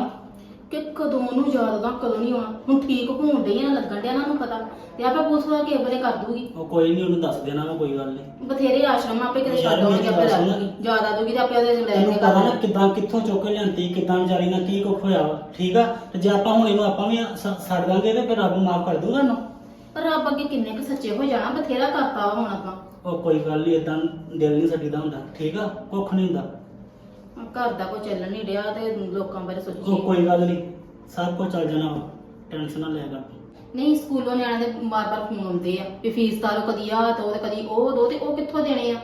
[SPEAKER 8] ਕਿ ਕਦੋਂ ਨੂੰ ਯਾਦ ਦਾ ਕਦੋਂ ਨਹੀਂ ਆਉਣਾ ਹੁਣ ਠੀਕ ਹੋਣ ਡਈ ਆ ਲੱਗਣ ਡਿਆ ਨਾ ਨੂੰ ਪਤਾ। ਤੇ ਆਪੇ ਪੁਲਿਸ ਵਾਲਾ ਕੇ ਬਰੇ ਕਰ ਦੂਗੀ।
[SPEAKER 5] ਉਹ ਕੋਈ ਨਹੀਂ ਉਹਨੂੰ ਦੱਸ ਦੇਣਾ ਮੈਂ ਕੋਈ ਗੱਲ ਨਹੀਂ।
[SPEAKER 8] ਬਥੇਰੇ ਆਸ਼ਰਮ ਆਪੇ ਕਿਤੇ
[SPEAKER 5] ਯਾਰ
[SPEAKER 8] ਛੱਡ ਆਉਣਗੇ
[SPEAKER 5] ਮੇਰੀ
[SPEAKER 8] ਆਪੇ ਰਹਿ
[SPEAKER 5] ਸੁਣ।
[SPEAKER 8] ਦੂਗੀ ਯਾਦ ਆ ਦੂਗੀ ਤੇ ਆਪੇ ਉਹਦੇ ਲੈ ਕੇ
[SPEAKER 5] ਪਤਾ ਨਾ ਕਿਦਾਂ ਕਿੱਥੋਂ ਚੁੱਕ ਕੇ ਲਿਆਂਤੀ ਕਿਦਾਂ ਵਿਚਾਰੀ ਨਾਲ ਕੀ ਕੁੱਖ ਹੋਇਆ ਵਾ। ਠੀਕ ਆ? ਤੇ ਜੇ ਆਪਾਂ ਹੁਣ ਇਹਨੂੰ ਆਪਾਂ ਵੀ ਸ- ਛੱਡ ਦਾਂਗੇ ਤੇ ਫਿਰ ਰੱਬ ਮਾਫ ਕਰ ਦੂਗਾ ਇਹਨੂੰ।
[SPEAKER 8] ਪਰ ਰੱਬ ਅੱਗੇ ਕਿੰਨੇ ਕੁ ਸੱਚੇ ਹੋ ਜਾਣਾ ਬਥੇਰਾ ਕਰਤਾ ਵਾ ਹੁਣ ਆਪਾਂ।
[SPEAKER 5] ਉਹ ਕੋਈ ਗੱਲ ਨਹੀਂ ਇਦਾਂ ਦਿਲ ਨਹੀਂ ਛੱਡੀਦਾ ਹੁੰਦਾ। ਠੀਕ ਆ? ਕੁੱਖ ਨਹੀਂ ਹੁੰਦਾ।
[SPEAKER 8] ਘਰ ਦਾ ਕੋਈ ਚੱਲਣ ਨਹੀਂ ਡਿਆ ਤੇ ਲੋਕਾਂ ਬਾਰੇ
[SPEAKER 5] ਉਹ ਕੋਈ ਗੱਲ ਨਹੀਂ ਸਭ ਕੁਝ ਚੱਲ ਜਾਣਾ ਵਾ ਟੈਨਸ਼ਨ ਨਾ ਲਿਆ ਕਰ।
[SPEAKER 8] ਨਹੀਂ ਸਕੂਲੋਂ ਨਿਆਣੇ ਦੇ ਬਾਰ-ਬਾਰ ਫੋਨ ਆਉਂਦੇ ਆ ਵੀ ਫੀਸ ਤਾਰੋ ਕਦੀ ਆ ਦੋ ਤੇ ਕਦੀ ਉਹ ਦੋ ਤੇ ਉਹ ਕਿੱਥੋਂ ਦੇਣੇ ਆ?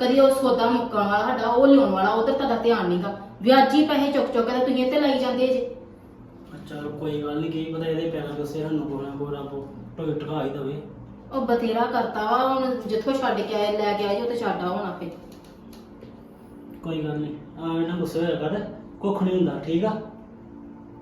[SPEAKER 8] ਕਦੀ ਉਹ ਸੌਦਾ ਮੁੱਕਣ ਵਾਲਾ ਸਾਡਾ ਉਹ ਲਿਆਉਣ ਵਾਲਾ ਉਧਰ ਤੁਹਾਡਾ ਧਿਆਨ ਨਹੀਂਗਾ ਵਿਆਜੀ ਪੈਸੇ ਚੁੱਕ ਚੁੱਕ ਕੇ ਤੇ ਤੁਸੀਂ ਇੱਥੇ ਲਾਈ ਜਾਂਦੇ ਜੇ।
[SPEAKER 5] ਚਲ ਕੋਈ ਗੱਲ ਨਹੀਂ ਕੀ ਪਤਾ ਇਹਦੇ ਪੈਰਾਂ ਦੱਸੇ ਸਾਨੂੰ ਕੋਣਾ ਕੋਣਾ ਕੋ ਟੋਈ ਟਕਾ ਹੀ ਦਵੇ।
[SPEAKER 8] ਉਹ ਬਥੇਰਾ ਕਰਤਾ ਵਾ ਹੁਣ ਜਿੱਥੋਂ ਛੱਡ ਕੇ ਆਏ ਲੈ ਕੇ ਆਏ ਉਹ ਤੇ ਛੱਡ ਹੁਣ ਆਪੇ।
[SPEAKER 5] ਕੋਈ ਗੱਲ ਨਹੀਂ। ਆ ਇਹਨਾਂ ਗੁੱਸੇ ਹੋਇਆ ਕਰ ਕੁੱਖ ਨਹੀਂ ਹੁੰਦਾ ਠੀਕ ਆ?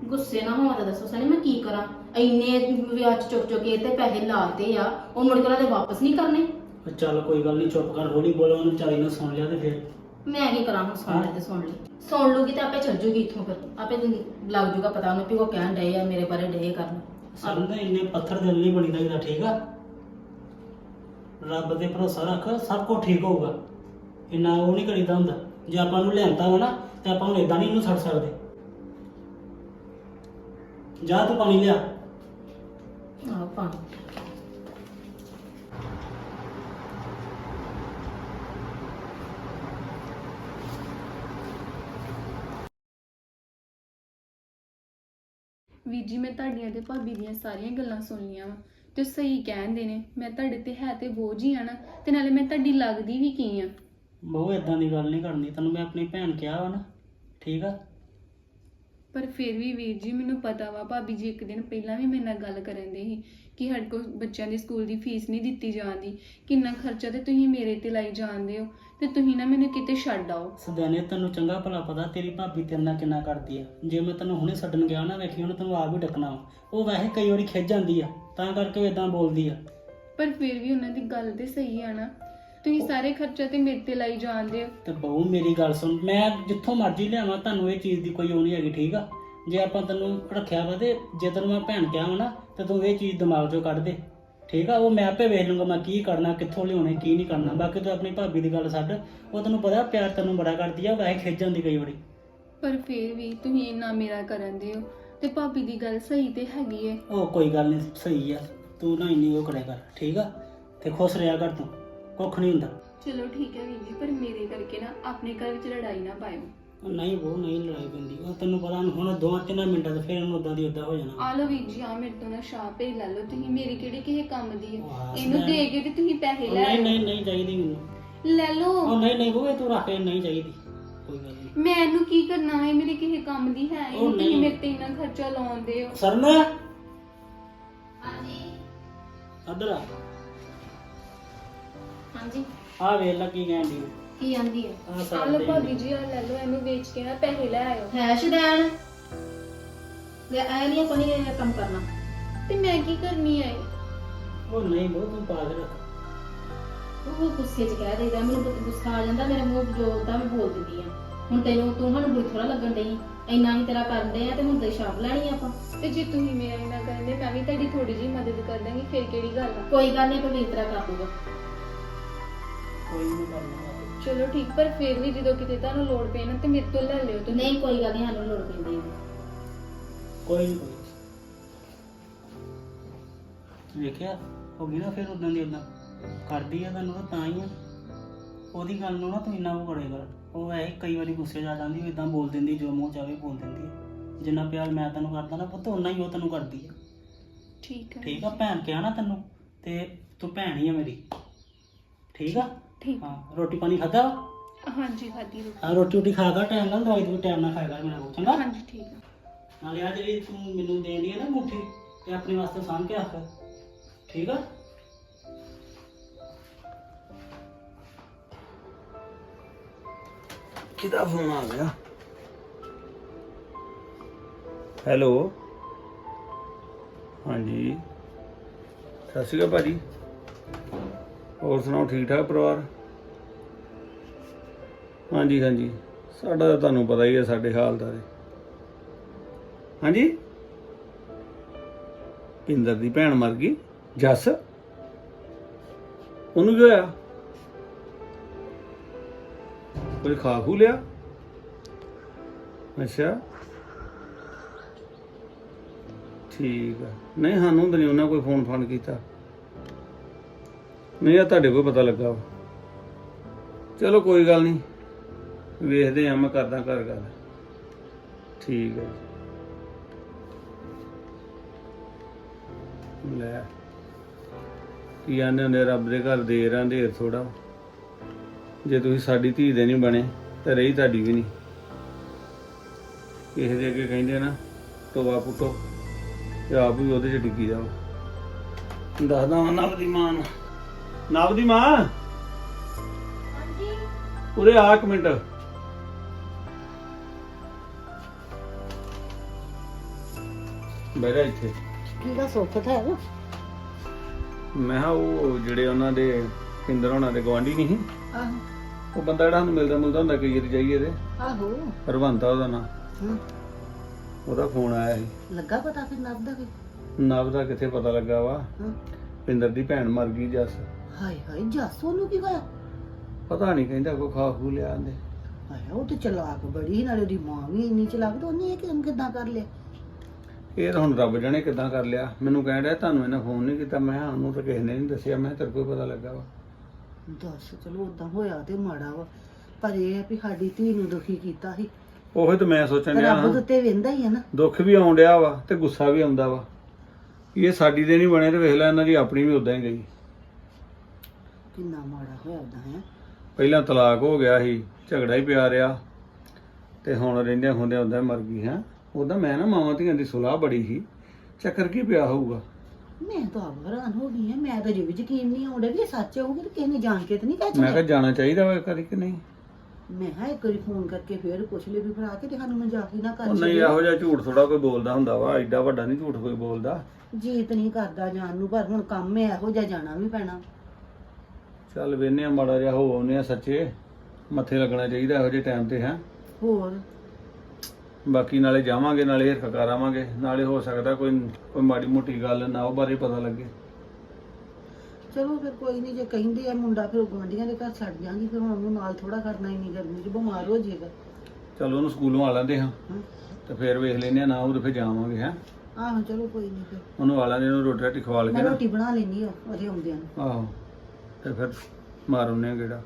[SPEAKER 8] ਗੁੱਸੇ ਨਾ ਹੋਵਾਂ ਤਾਂ ਦੱਸੋ ਸਣੀ ਮੈਂ ਕੀ ਕਰਾਂ? ਇੰਨੇ ਵਿਆਜ ਚੁੱਕ ਚੁੱਕ ਕੇ ਤੇ ਪੈਸੇ ਲਾਤੇ ਆ ਉਹ ਮੁੜ ਕੇ ਉਹਨਾਂ ਦੇ ਵਾਪਸ ਨਹੀਂ ਕਰਨੇ?
[SPEAKER 5] ਉਹ ਚੱਲ ਕੋਈ ਗੱਲ ਨਹੀਂ ਚੁੱਪ ਕਰ ਹੌਲੀ ਬੋਲੋ ਉਹਨੂੰ ਚਾਰੀ ਨੂੰ ਸੁਣ ਲਿਆ ਤੇ ਫਿਰ।
[SPEAKER 8] ਮੈਂ ਕੀ ਕਰਾਂ ਹੁਣ ਸੁਣ ਲੈ ਤੇ ਸੁਣ ਲਈ ਸੁਣ ਲੂਗੀ ਤੇ ਆਪੇ ਚੱਲ ਜੂਗੀ ਇੱਥੋਂ ਫਿਰ। ਆਪੇ ਲੱਗ ਜੂਗਾ ਪਤਾ ਉਹਨੂੰ ਵੀ ਉਹ ਕਹਿਣ ਡਏ ਆ ਮੇਰੇ ਬਾਰੇ ਡੇ ਕਰਨ।
[SPEAKER 5] ਸਾਨੂੰ ਤਾਂ ਇੰਨੇ ਪੱਥਰ ਦਿਲ ਨਹੀਂ ਬਣੀ ਦਾ ਠੀਕ ਆ? ਰੱਬ ਤੇ ਭਰੋਸਾ ਰੱਖ ਸਭ ਕੁਝ ਠੀਕ ਹੋਊਗਾ। ਇੰਨਾ ਉਹ ਨਹੀਂ ਕਰੀਦਾ ਹੁੰਦਾ। ਜੇ ਆਪਾਂ ਨੂੰ ਲਿਆਂਦਾ ਵਾ ਨਾ ਤੇ ਆਪਾਂ ਨੂੰ ਇਦਾਂ ਨਹੀਂ ਇਹਨੂੰ ਛੱਡ ਸਕਦੇ। ਜਾ ਤੂੰ ਪਾਣੀ ਲਿਆ।
[SPEAKER 8] ਆਹ ਪਾਣੀ।
[SPEAKER 9] ਵੀਰ ਜੀ ਮੈਂ ਤੁਹਾਡੀਆਂ ਤੇ ਭਾਬੀ ਦੀਆਂ ਸਾਰੀਆਂ ਗੱਲਾਂ ਸੁਣ ਲਈਆਂ ਵਾ ਤੇ ਸਹੀ ਕਹਿੰਦੇ ਨੇ। ਮੈਂ ਤੁਹਾਡੇ ਤੇ ਹੈ ਤੇ ਬੋਝ ਹੀ ਆ ਨਾ ਤੇ ਨਾਲੇ ਮੈਂ ਤੁਹਾਡੀ ਲੱਗਦੀ ਵੀ ਕੀ ਆ?
[SPEAKER 5] ਬਹੁ ਇਦਾਂ ਦੀ ਗੱਲ ਨਹੀਂ ਕਰਨੀ। ਤੈਨੂੰ ਮੈਂ ਆਪਣੀ ਭੈਣ ਕਿਹਾ ਵਾ ਨਾ ਠੀਕ ਆ?
[SPEAKER 9] ਪਰ ਫਿਰ ਵੀ ਵੀਰ ਜੀ ਮੈਨੂੰ ਪਤਾ ਵਾ ਭਾਬੀ ਜੀ ਇੱਕ ਦਿਨ ਪਹਿਲਾਂ ਵੀ ਮੇਰੇ ਨਾਲ ਗੱਲ ਕਰਨ ਦੇ ਸੀ ਕਿ ਸਾਡੇ ਕੋਲ ਬੱਚਿਆਂ ਦੀ ਸਕੂਲ ਦੀ ਫੀਸ ਨਹੀਂ ਦਿੱਤੀ ਜਾਂਦੀ ਕਿੰਨਾ ਖਰਚਾ ਤੇ ਤੁਸੀਂ ਮੇਰੇ ਤੇ ਲਾਈ ਜਾਂਦੇ ਹੋ ਤੇ ਤੁਸੀਂ ਨਾ ਮੈਨੂੰ ਕਿਤੇ ਛੱਡ ਆਓ।
[SPEAKER 5] ਸਦਿਆਨੇ ਤੈਨੂੰ ਚੰਗਾ ਭਲਾ ਪਤਾ ਤੇਰੀ ਭਾਬੀ ਤੇਰੇ ਨਾਲ ਕਿੰਨਾ ਕਰਦੀ ਆ। ਜੇ ਮੈਂ ਤੈਨੂੰ ਹੁਣੇ ਛੱਡਣ ਗਿਆ ਨਾ ਵੇਖੀ ਉਹਨੇ ਤੈਨੂੰ ਆਪ ਹੀ ਡੱਕਣਾ ਵਾ। ਉਹ ਵੈਸੇ ਕਈ ਵਾਰੀ ਖਿੱਚ ਜਾਂਦੀ ਆ ਤਾਂ ਕਰਕੇ ਉਹ ਇਦਾਂ ਬੋਲਦੀ ਆ।
[SPEAKER 9] ਪਰ ਫਿਰ ਵੀ ਉਹਨਾਂ ਦੀ ਗੱਲ ਤੇ ਸਹੀ ਆ ਨਾ। ਤੁਸੀਂ ਸਾਰੇ ਖਰਚਾ ਤੇ ਮੇਰੇ ਤੇ ਲਾਈ ਜਾਂਦੇ ਹੋ।
[SPEAKER 5] ਤੇ ਬਹੂ ਮੇਰੀ ਗੱਲ ਸੁਣ ਮੈਂ ਜਿੱਥੋਂ ਮਰਜ਼ੀ ਲਿਆਵਾਂ ਤੁਹਾਨੂੰ ਇਹ ਚੀਜ਼ ਦੀ ਕੋਈ ਉਹ ਨਹੀਂ ਹੈਗੀ ਠੀਕ ਆ? ਜੇ ਆਪਾਂ ਤੈਨੂੰ ਰੱਖਿਆ ਵਾ ਤੇ ਜੇ ਤੈਨੂੰ ਮੈਂ ਭੈਣ ਕਿਹਾ ਵਾ ਨਾ ਤੇ ਤੂੰ ਇਹ ਚੀਜ਼ ਦਿਮਾਗ 'ਚੋਂ ਕੱਢ ਦੇ। ਠੀਕ ਆ? ਉਹ ਮੈਂ ਆਪੇ ਵੇਖ ਲੂੰਗਾ ਮੈਂ ਕੀ ਕਰਨਾ ਕਿੱਥੋਂ ਲਿਆਉਣੇ ਕੀ ਨਹੀਂ ਕਰਨਾ। ਬਾਕੀ ਤੂੰ ਆਪਣੀ ਭਾਬੀ ਦੀ ਗੱਲ ਛੱਡ ਉਹ ਤੈਨੂੰ ਪਤਾ ਪਿਆਰ ਤੈਨੂੰ ਬੜਾ ਕਰਦੀ ਆ ਵੈਸੇ ਖਿੱਚ ਜਾਂਦੀ ਕਈ ਵਾਰੀ।
[SPEAKER 9] ਪਰ ਫਿਰ ਵੀ ਤੁਸੀਂ ਇੰਨਾ ਮੇਰਾ ਕਰਨ ਦੇ ਹੋ ਤੇ ਭਾਬੀ ਦੀ ਗੱਲ ਸਹੀ ਤੇ ਹੈਗੀ ਏ।
[SPEAKER 5] ਉਹ ਕੋਈ ਗੱਲ ਨਹੀਂ ਸਹੀ ਆ। ਤੂੰ ਨਾ ਇੰਨੀ ਉਹ ਕਰਿਆ ਕਰ ਠੀਕ ਆ? ਤੇ ਖੁਸ਼ ਰਿਹਾ ਕਰ ਤੂੰ। ਕੁੱਖ ਨਹੀਂ ਹੁੰਦਾ।
[SPEAKER 9] ਚਲੋ ਠੀਕ ਹੈ ਵੀਰ ਜੀ ਪਰ ਮੇਰੇ ਕਰਕੇ ਨਾ ਆਪਣੇ ਘਰ ਵਿੱਚ ਲੜਾਈ ਨਾ ਪਾਇਓ।
[SPEAKER 5] ਉਹ ਨਹੀਂ ਉਹ ਨਹੀਂ ਲੜਾਈ ਪੈਂਦੀ। ਉਹ ਤੈਨੂੰ ਪਤਾ ਹੁਣ ਦੋਵਾਂ ਤਿੰਨਾਂ ਮਿੰਟਾਂ ਤੇ ਫਿਰ ਉਹਨੂੰ ਉਦਾਂ ਦੀ ਉਦਾਂ ਹੋ ਜਾਣਾ।
[SPEAKER 9] ਆ ਲਓ ਵੀਰ ਜੀ ਆ ਮੇਰੇ ਤੋਂ ਨਾ ਸ਼ਾਪ ਹੀ ਲੈ ਲਓ। ਤੁਸੀਂ ਮੇਰੀ ਕਿਹੜੀ ਕਿਸੇ ਕੰਮ ਦੀ
[SPEAKER 5] ਵਾਹ,
[SPEAKER 9] ਹੈ ਇਹਨੂੰ
[SPEAKER 5] ਮੈਂ-
[SPEAKER 9] ਦੇ ਕੇ ਤੇ ਤੁਸੀਂ ਪੈਸੇ
[SPEAKER 5] ਉਹ
[SPEAKER 9] ਲੈ
[SPEAKER 5] ਨਹੀਂ। ਨਹੀਂ ਨਹੀਂ ਚਾਹੀਦੀ ਮੈਨੂੰ।
[SPEAKER 9] ਲੈ
[SPEAKER 5] ਉਹ
[SPEAKER 9] ਲਓ
[SPEAKER 5] ਨਹੀਂ ਨਹੀਂ ਉਹ ਤੂੰ ਰੱਖ ਨਹੀਂ ਚਾਹੀਦੀ। ਕੋਈ ਗੱਲ ਨਹੀਂ।
[SPEAKER 9] ਮੈਂ ਇਹਨੂੰ ਕੀ ਕਰਨਾ ਹੈ? ਮੇਰੇ ਕਿਸੇ ਕੰਮ ਦੀ ਹੈ ਹੀ
[SPEAKER 5] ਉਹ
[SPEAKER 9] ਨਹੀਂ। ਤੁਸੀਂ। ਮੇਰੇ ਤੇ ਇੰਨਾ ਖਰਚਾ ਲਾਉਂਦੇ ਹੋ।
[SPEAKER 5] ਸਰਨ?
[SPEAKER 8] ਹਾਂਜੀ।
[SPEAKER 5] ਅਦਰ ਆ।
[SPEAKER 8] ਹਾਂਜੀ।
[SPEAKER 5] ਆ ਵੇਖ ਲੈ ਕੀ ਕਹਿਣ ਦੀ
[SPEAKER 8] ਕੀ ਆਂਦੀ ਹੈ
[SPEAKER 5] ਆ
[SPEAKER 9] ਆ
[SPEAKER 5] ਦੇ
[SPEAKER 9] ਭਾਬੀ ਜੀ ਆ ਲੈ ਲਓ ਇਹਨੂੰ ਵੇਚ ਕੇ ਨਾ ਪੈਸੇ ਲੈ ਆਇਓ।
[SPEAKER 8] ਹੈ ਸ਼ਦੈਣ ਲੈ ਐ ਨਹੀਂ ਕੋਈ ਇਹ ਕੰਮ ਕਰਨਾ।
[SPEAKER 9] ਤੇ ਮੈਂ ਕੀ ਕਰਨੀ ਹੈ
[SPEAKER 5] ਉਹ ਨਹੀਂ ਉਹ ਤੂੰ ਪਾ ਕੇ ਰੱਖ।
[SPEAKER 8] ਉਹ ਗੁੱਸੇ 'ਚ ਕਹਿ ਦੇਦਾ ਮੈਨੂੰ ਗੁ- ਗੁੱਸਾ ਆ ਜਾਂਦਾ ਮੇਰੇ ਮੂੰਹ ਜੋ ਮੈਂ ਬੋਲ ਦਿੰਦੀ ਆ। ਹੁਣ ਤੈਨੂੰ ਤੂੰ ਸਾਨੂੰ ਬੁਰੀ ਥੋੜਾ ਲੱਗਣ ਡਈ ਇੰਨਾ ਹੀ ਤੇਰਾ ਡਏ ਆ ਤੇ ਹੁਣ ਤੇ ਛਾਪ ਲੈਣੀ ਆਪਾਂ।
[SPEAKER 9] ਤੇ ਜੇ ਤੁਸੀਂ ਮੇਰਾ ਇੰਨਾ ਕਰਦੇ ਮੈਂ ਵੀ ਤੁਹਾਡੀ ਥੋੜੀ ਜਿਹੀ ਮਦਦ ਕਰ ਦਾਂਗੀ ਫਿਰ ਕਿਹੜੀ ਗੱਲ ਆ?
[SPEAKER 8] ਕੋਈ ਗੱਲ ਨਹੀਂ ਪਵੀਰ ਤੇਰਾ ਕਰ ਦੂਗਾ
[SPEAKER 5] ਕੋਈ ਨਹੀਂ ਕਰਨਾ
[SPEAKER 9] ਚਲੋ ਠੀਕ ਪਰ ਫਿਰ ਵੀ ਜਦੋਂ ਕਿਤੇ ਤੁਹਾਨੂੰ ਲੋੜ ਪਏ ਨਾ ਤੇ ਮੇਰੇ ਤੋਂ ਲੈ ਲਿਓ ਤੁਸੀਂ।
[SPEAKER 8] ਨਹੀਂ ਕੋਈ ਗੱਲ ਨਹੀਂ ਸਾਨੂੰ ਲੋੜ ਪੈਂਦੀ
[SPEAKER 5] ਕੋਈ ਨਹੀਂ ਕੋਈ ਵੇਖਿਆ ਹੋ ਗਈ ਨਾ ਫਿਰ ਉਦਾਂ ਦੀ ਉਦਾਂ ਕਰਦੀ ਆ ਤੈਨੂੰ ਤਾਂ ਤਾਂ ਹੀ ਆ। ਉਹਦੀ ਗੱਲ ਨੂੰ ਨਾ ਤੂੰ ਇੰਨਾ ਉਹ ਕਰੇ ਕਰ। ਉਹ ਐ ਕਈ ਵਾਰੀ ਗੁੱਸੇ ਆ ਜਾਂਦੀ ਉਹ ਇਦਾਂ ਬੋਲ ਦਿੰਦੀ ਜੋ ਮੂੰਹ ਚਾਵੇ ਬੋਲ ਦਿੰਦੀ ਆ। ਜਿੰਨਾ ਪਿਆਰ ਮੈਂ ਤੈਨੂੰ ਕਰਦਾ ਨਾ ਪੁੱਤ ਉਨਾ ਹੀ ਉਹ ਤੈਨੂੰ ਕਰਦੀ ਆ।
[SPEAKER 9] ਠੀਕ ਹੈ
[SPEAKER 5] ਠੀਕ ਆ ਭੈਣ ਕਿਹਾ ਨਾ ਤੈਨੂੰ ਤੇ ਤੂੰ ਭੈਣ ਹੀ ਆ ਮੇਰੀ। ਠੀਕ ਆ?
[SPEAKER 9] ਠੀਕ।
[SPEAKER 5] ਹਾਂ ਰੋਟੀ ਪਾਣੀ ਖਾਦਾ
[SPEAKER 9] ਹਾਂਜੀ ਖਾਦੀ ਰੋਟੀ।
[SPEAKER 5] ਹਾਂ ਰੋਟੀ ਰੋਟੀ ਖਾ ਕਰ ਟਾਈਮ ਨਾਲ ਦਵਾਈ ਦੂਈ ਟਾਈਮ ਨਾਲ ਕਰ ਮੇਰਾ ਕੋਲ ਚੰਗਾ।
[SPEAKER 9] ਹਾਂਜੀ ਠੀਕ ਹੈ
[SPEAKER 5] ਨਾਲੇ ਆ ਜਿਹੜੀ ਤੂੰ ਮੈਨੂੰ ਦੇਣੀ ਹੈ ਨਾ ਮੁੱਠੀ ਤੇ ਆਪਣੇ ਵਾਸਤੇ ਸਾਂਭ ਕੇ ਰੱਖ। ਠੀਕ ਆ?
[SPEAKER 1] ਕਿਹਦਾ ਫੋਨ ਆ ਗਿਆ? ਹੈਲੋ? ਹਾਂਜੀ। ਸਤਿ ਸ਼੍ਰੀ ਅਕਾਲ ਭਾਜੀ। ਹੋਰ ਸੁਣਾਓ, ਠੀਕ ਠਾਕ ਪਰਿਵਾਰ? ਹਾਂਜੀ ਹਾਂਜੀ। ਸਾਡਾ ਤਾਂ ਤੁਹਾਨੂੰ ਪਤਾ ਹੀ ਹੈ, ਸਾਡੇ ਹਾਲ ਦਾ ਹਾਂਜੀ? ਪਿੰਦਰ ਦੀ ਭੈਣ ਮਰ ਗਈ। ਜੱਸ? ਉਹਨੂੰ ਕੀ ਹੋਇਆ? ਕੋਈ ਖਾ ਖੂ ਲਿਆ? ਅੱਛਾ। ਠੀਕ ਆ। ਨਹੀਂ, ਸਾਨੂੰ ਤਾਂ ਨਹੀਂ ਉਹਨਾਂ ਕੋਈ ਫੋਨ ਫਾਨ ਕੀਤਾ। ਨਹੀਂ ਆ ਤੁਹਾਡੇ ਕੋਲ ਪਤਾ ਲੱਗਾ ਵਾ। ਚਲੋ, ਕੋਈ ਗੱਲ ਨਹੀਂ। ਵੇਖਦੇ ਆ, ਮੈਂ ਕਰਦਾ ਘਰ ਗੱਲ। ਠੀਕ ਹੈ ਜੀ। ਲੈ। ਕੀ ਆਨੇ ਹੁੰਦੇ ਰੱਬ ਦੇ ਘਰ ਦੇਰ ਆਂ ਦੇਰ ਥੋੜਾ ਜੇ ਤੁਸੀਂ ਸਾਡੀ ਧੀ ਦੇ ਨਹੀਂ ਬਣੇ, ਤਾਂ ਰਹੀ ਤੁਹਾਡੀ ਵੀ ਨਹੀਂ। ਕਿਸੇ ਦੇ ਅੱਗੇ ਕਹਿੰਦੇ ਨਾ ਟੋਆ ਪੁੱਟੋ, ਤੇ ਆਪ ਵੀ ਉਹਦੇ 'ਚ ਡਿੱਗੀ ਜਾਓ। ਦੱਸਦਾ ਹਾਂ ਨਵ ਦੀ ਮਾਂ ਨੂੰ। ਨਵ ਦੀ ਮਾਂ?
[SPEAKER 2] ਹਾਂਜੀ।
[SPEAKER 1] ਉਰੇ ਆ ਇੱਕ ਮਿੰਟ। ਬੈਠਾ ਇੱਥੇ।
[SPEAKER 3] ਕਿਹਦਾ ਸੁੱਖ ਤਾਂ ਹੈ
[SPEAKER 1] ਮੈਂ ਕਿਹਾ ਉਹ ਜਿਹੜੇ ਉਹਨਾਂ ਦੇ ਪਿੰਦਰ ਹੋਣਾ ਦੇ ਗਵਾਂਢੀ ਨਹੀਂ ਸੀ,
[SPEAKER 3] ਆਹੋ।
[SPEAKER 1] ਉਹ ਬੰਦਾ ਜਿਹੜਾ ਸਾਨੂੰ ਮਿਲਦਾ ਮਿਲਦਾ ਹੁੰਦਾ ਕਈ ਵਾਰੀ ਜਾਈਏ ਤੇ।
[SPEAKER 3] ਆਹੋ।
[SPEAKER 1] ਹਰਵੰਤਾ ਉਹਦਾ ਨਾਂ।
[SPEAKER 3] ਹਮ,
[SPEAKER 1] ਉਹਦਾ ਫੋਨ ਆਇਆ ਸੀ।
[SPEAKER 3] ਲੱਗਾ ਪਤਾ ਫਿਰ ਨੱਬ ਦਾ ਕੋਈ?
[SPEAKER 1] ਨਵ ਦਾ ਕਿੱਥੇ ਪਤਾ ਲੱਗਾ ਵਾ?
[SPEAKER 3] ਹਾਂ।
[SPEAKER 1] ਪਿੰਦਰ ਦੀ ਭੈਣ ਮਰ ਗਈ ਜੱਸ।
[SPEAKER 3] ਹਾਏ ਹਾਏ ਜੱਸ ਉਹਨੂੰ ਕੀ ਹੋਇਆ?
[SPEAKER 1] ਪਤਾ ਨਹੀਂ ਕਹਿੰਦਾ ਕੋ ਖਾ ਖੂ ਲਿਆ ਆਂਦੇ।
[SPEAKER 3] ਹਾਏ ਉਹ ਤੇ ਚਲਾਕ ਬੜੀ ਨਾਲੇ ਉਹਦੀ ਮਾਂ ਵੀ ਇੰਨੀ ਚਲਾਕ ਤੇ ਉਹਨੇ ਇਹ ਕਿਦਾਂ ਕਿਦਾਂ ਕਰ ਲਿਆ?
[SPEAKER 1] ਇਹ ਤਾਂ ਹੁਣ ਰੱਬ ਜਾਣੇ ਕਿਦਾਂ ਕਰ ਲਿਆ। ਮੈਨੂੰ ਕਹਿਣ ਡਿਆ ਤੁਹਾਨੂੰ ਇਹਨੇ ਫੋਨ ਨਹੀਂ ਕੀਤਾ। ਮੈਂ ਕਿਹਾ ਉਹਨੂੰ ਤਾਂ ਕਿਸੇ ਨੇ ਨਹੀਂ ਦੱਸਿਆ। ਮੈਂ ਕਿਹਾ ਤੇਰੇ ਕੋਈ ਪਤਾ ਲੱਗਾ ਵਾ।
[SPEAKER 3] ਦੱਸ ਚਲੋ ਉਦਾਂ ਹੋਇਆ ਤੇ ਮਾੜਾ ਵਾ। ਪਰ ਇਹ ਆ ਵੀ ਸਾਡੀ ਧੀ ਨੂੰ ਦੁਖੀ ਕੀਤਾ ਸੀ।
[SPEAKER 1] ਉਹੀ ਤਾਂ ਮੈਂ ਸੋਚਣ ਡਿਆ
[SPEAKER 3] ਰੱਬ ਦੇ
[SPEAKER 1] ਹਾਂ।
[SPEAKER 3] ਉੱਤੇ ਵੇਂਦਾ ਹੀ ਆ ਨਾ।
[SPEAKER 1] ਦੁੱਖ ਵੀ ਆਉਣ ਡਿਆ ਵਾ ਤੇ ਗੁੱਸਾ ਵੀ ਆਉਂਦਾ ਵਾ। ਇਹ ਸਾਡੀ ਦੇ ਨਹੀਂ ਬਣੇ ਤੇ ਵੇਖ ਲੈ ਇਹਨਾਂ ਦੀ ਆਪਣੀ ਵੀ ਉਦਾਂ ਹੀ ਗਈ।
[SPEAKER 3] ਕਿੰਨਾ ਮਾੜਾ ਹੋਇਆ ਹੈ?
[SPEAKER 1] ਪਹਿਲਾਂ ਤਲਾਕ ਹੋ ਗਿਆ ਸੀ ਝਗੜਾ ਹੀ ਪਿਆ ਰਿਹਾ। ਤੇ ਹੁਣ ਰਹਿੰਦਿਆਂ ਹੁੰਦਿਆਂ ਉਦਾਂ ਹੀ ਮਰ ਗਈ ਹੈ? ਉਦਾਂ ਮੈਂ ਨਾ ਮਾਵਾਂ ਧੀਆਂ ਦੀ ਸੁਲਾਹ ਬੜੀ ਸੀ। ਚੱਕਰ ਕੀ ਪਿਆ ਹੋਊਗਾ?
[SPEAKER 3] ਮੈਂ ਤਾਂ ਆਪ ਹੈਰਾਨ ਹੋ ਗਈ ਆ ਮੈਂ ਤਾਂ ਜੇ ਵੀ ਯਕੀਨ ਨਹੀਂ ਆਉਂਦਾ ਵੀ ਇਹ ਸੱਚ ਹੋਊਗਾ ਤੇ ਕਿਸੇ ਨੇ ਜਾਣ ਕੇ ਤੇ ਨਹੀਂ ਕਹਿ
[SPEAKER 1] ਮੈਂ ਕਿਹਾ ਜਾਣਾ। ਚਾਹੀਦਾ ਵਾ ਕਰੀ ਕਿ ਨਹੀਂ?
[SPEAKER 3] ਮੈਂ ਹਾਂ ਇੱਕ ਵਾਰੀ ਫੋਨ ਕਰਕੇ ਫੇਰ ਪੁੱਛ ਲਈ ਵੀ ਭਰਾ ਕੇ ਤੇ ਸਾਨੂੰ ਮਜ਼ਾਕ ਹੀ ਨਾ ਕਰ
[SPEAKER 1] ਉਹ ਨਹੀਂ
[SPEAKER 3] ਛੱਡਿਓ।
[SPEAKER 1] ਇਹੋ ਜਿਹਾ ਝੂਠ ਥੋੜਾ ਕੋਈ ਬੋਲਦਾ ਹੁੰਦਾ ਵਾ ਐਡਾ ਵੱਡਾ ਨਹੀਂ ਝੂਠ ਕੋਈ ਬੋਲਦਾ।
[SPEAKER 3] ਜੀਤ ਨਹੀਂ ਕਰਦਾ ਜਾਣ ਨੂੰ ਪਰ ਹੁਣ ਕੰਮ ਹੈ ਇਹੋ ਜਿਹਾ ਜਾਣਾ ਵੀ ਪੈਣਾ।
[SPEAKER 1] ਚੱਲ ਵੇਨੇ ਆ ਮਾੜਾ ਜਿਹਾ ਹੋ ਆਉਨੇ ਆ ਸੱਚੇ। ਮੱਥੇ ਲੱਗਣਾ ਚਾਹੀਦਾ ਇਹੋ ਜਿਹੇ ਟਾਈਮ ਤੇ ਹੈ।
[SPEAKER 3] ਹੋਰ?
[SPEAKER 1] ਬਾਕੀ ਨਾਲੇ ਜਾਵਾਂਗੇ ਨਾਲੇ ਹਿਰਖ ਕਰਾਵਾਂਗੇ। ਨਾਲੇ ਹੋ ਸਕਦਾ ਕੋਈ ਕੋਈ ਮਾੜੀ ਮੋਟੀ ਗੱਲ ਨਾ ਉਹ ਬਾਰੇ ਪਤਾ ਲੱਗੇ।
[SPEAKER 3] ਚਲੋ ਫਿਰ ਕੋਈ ਨਹੀਂ ਜੇ ਕਹਿੰਦੇ ਆ ਮੁੰਡਾ ਫਿਰ ਗੁਆਂਢੀਆਂ ਦੇ ਘਰ ਛੱਡ ਜਾਂਗੀ ਫਿਰ ਹੁਣ ਉਹਨੂੰ ਨਾਲ ਥੋੜਾ ਕਰਨਾ ਇੰਨੀ ਗਰਮੀ 'ਚ ਬਿਮਾਰ ਹੋ ਜਾਏਗਾ।
[SPEAKER 1] ਚਲੋ ਉਹਨੂੰ ਸਕੂਲੋਂ ਆ ਲੈਂਦੇ ਹਾਂ।
[SPEAKER 3] ਹਾਂ।
[SPEAKER 1] ਤੇ ਫਿਰ ਵੇਖ ਲੈਨੇ ਆ ਨਾ ਉਹ ਤੇ ਫਿਰ ਜਾਵਾਂਗੇ ਹੈ।
[SPEAKER 3] ਆਹੋ ਚਲੋ ਕੋਈ ਨਹੀਂ ਫਿਰ।
[SPEAKER 1] ਉਹਨੂੰ ਵਾਲਾਂ ਨੇ ਉਹਨੂੰ ਰੋਟੀ ਰਾਟੀ ਖਵਾ ਕੇ ਨਾ।
[SPEAKER 3] ਰੋਟੀ ਬਣਾ ਲੈਣੀ ਆ ਉਹਦੇ ਆਉਂਦਿਆਂ ਨੂੰ।
[SPEAKER 1] ਆਹੋ। ਤੇ ਫਿਰ ਮਾਰ ਆਉਂਦੇ ਆ ਗੇੜਾ।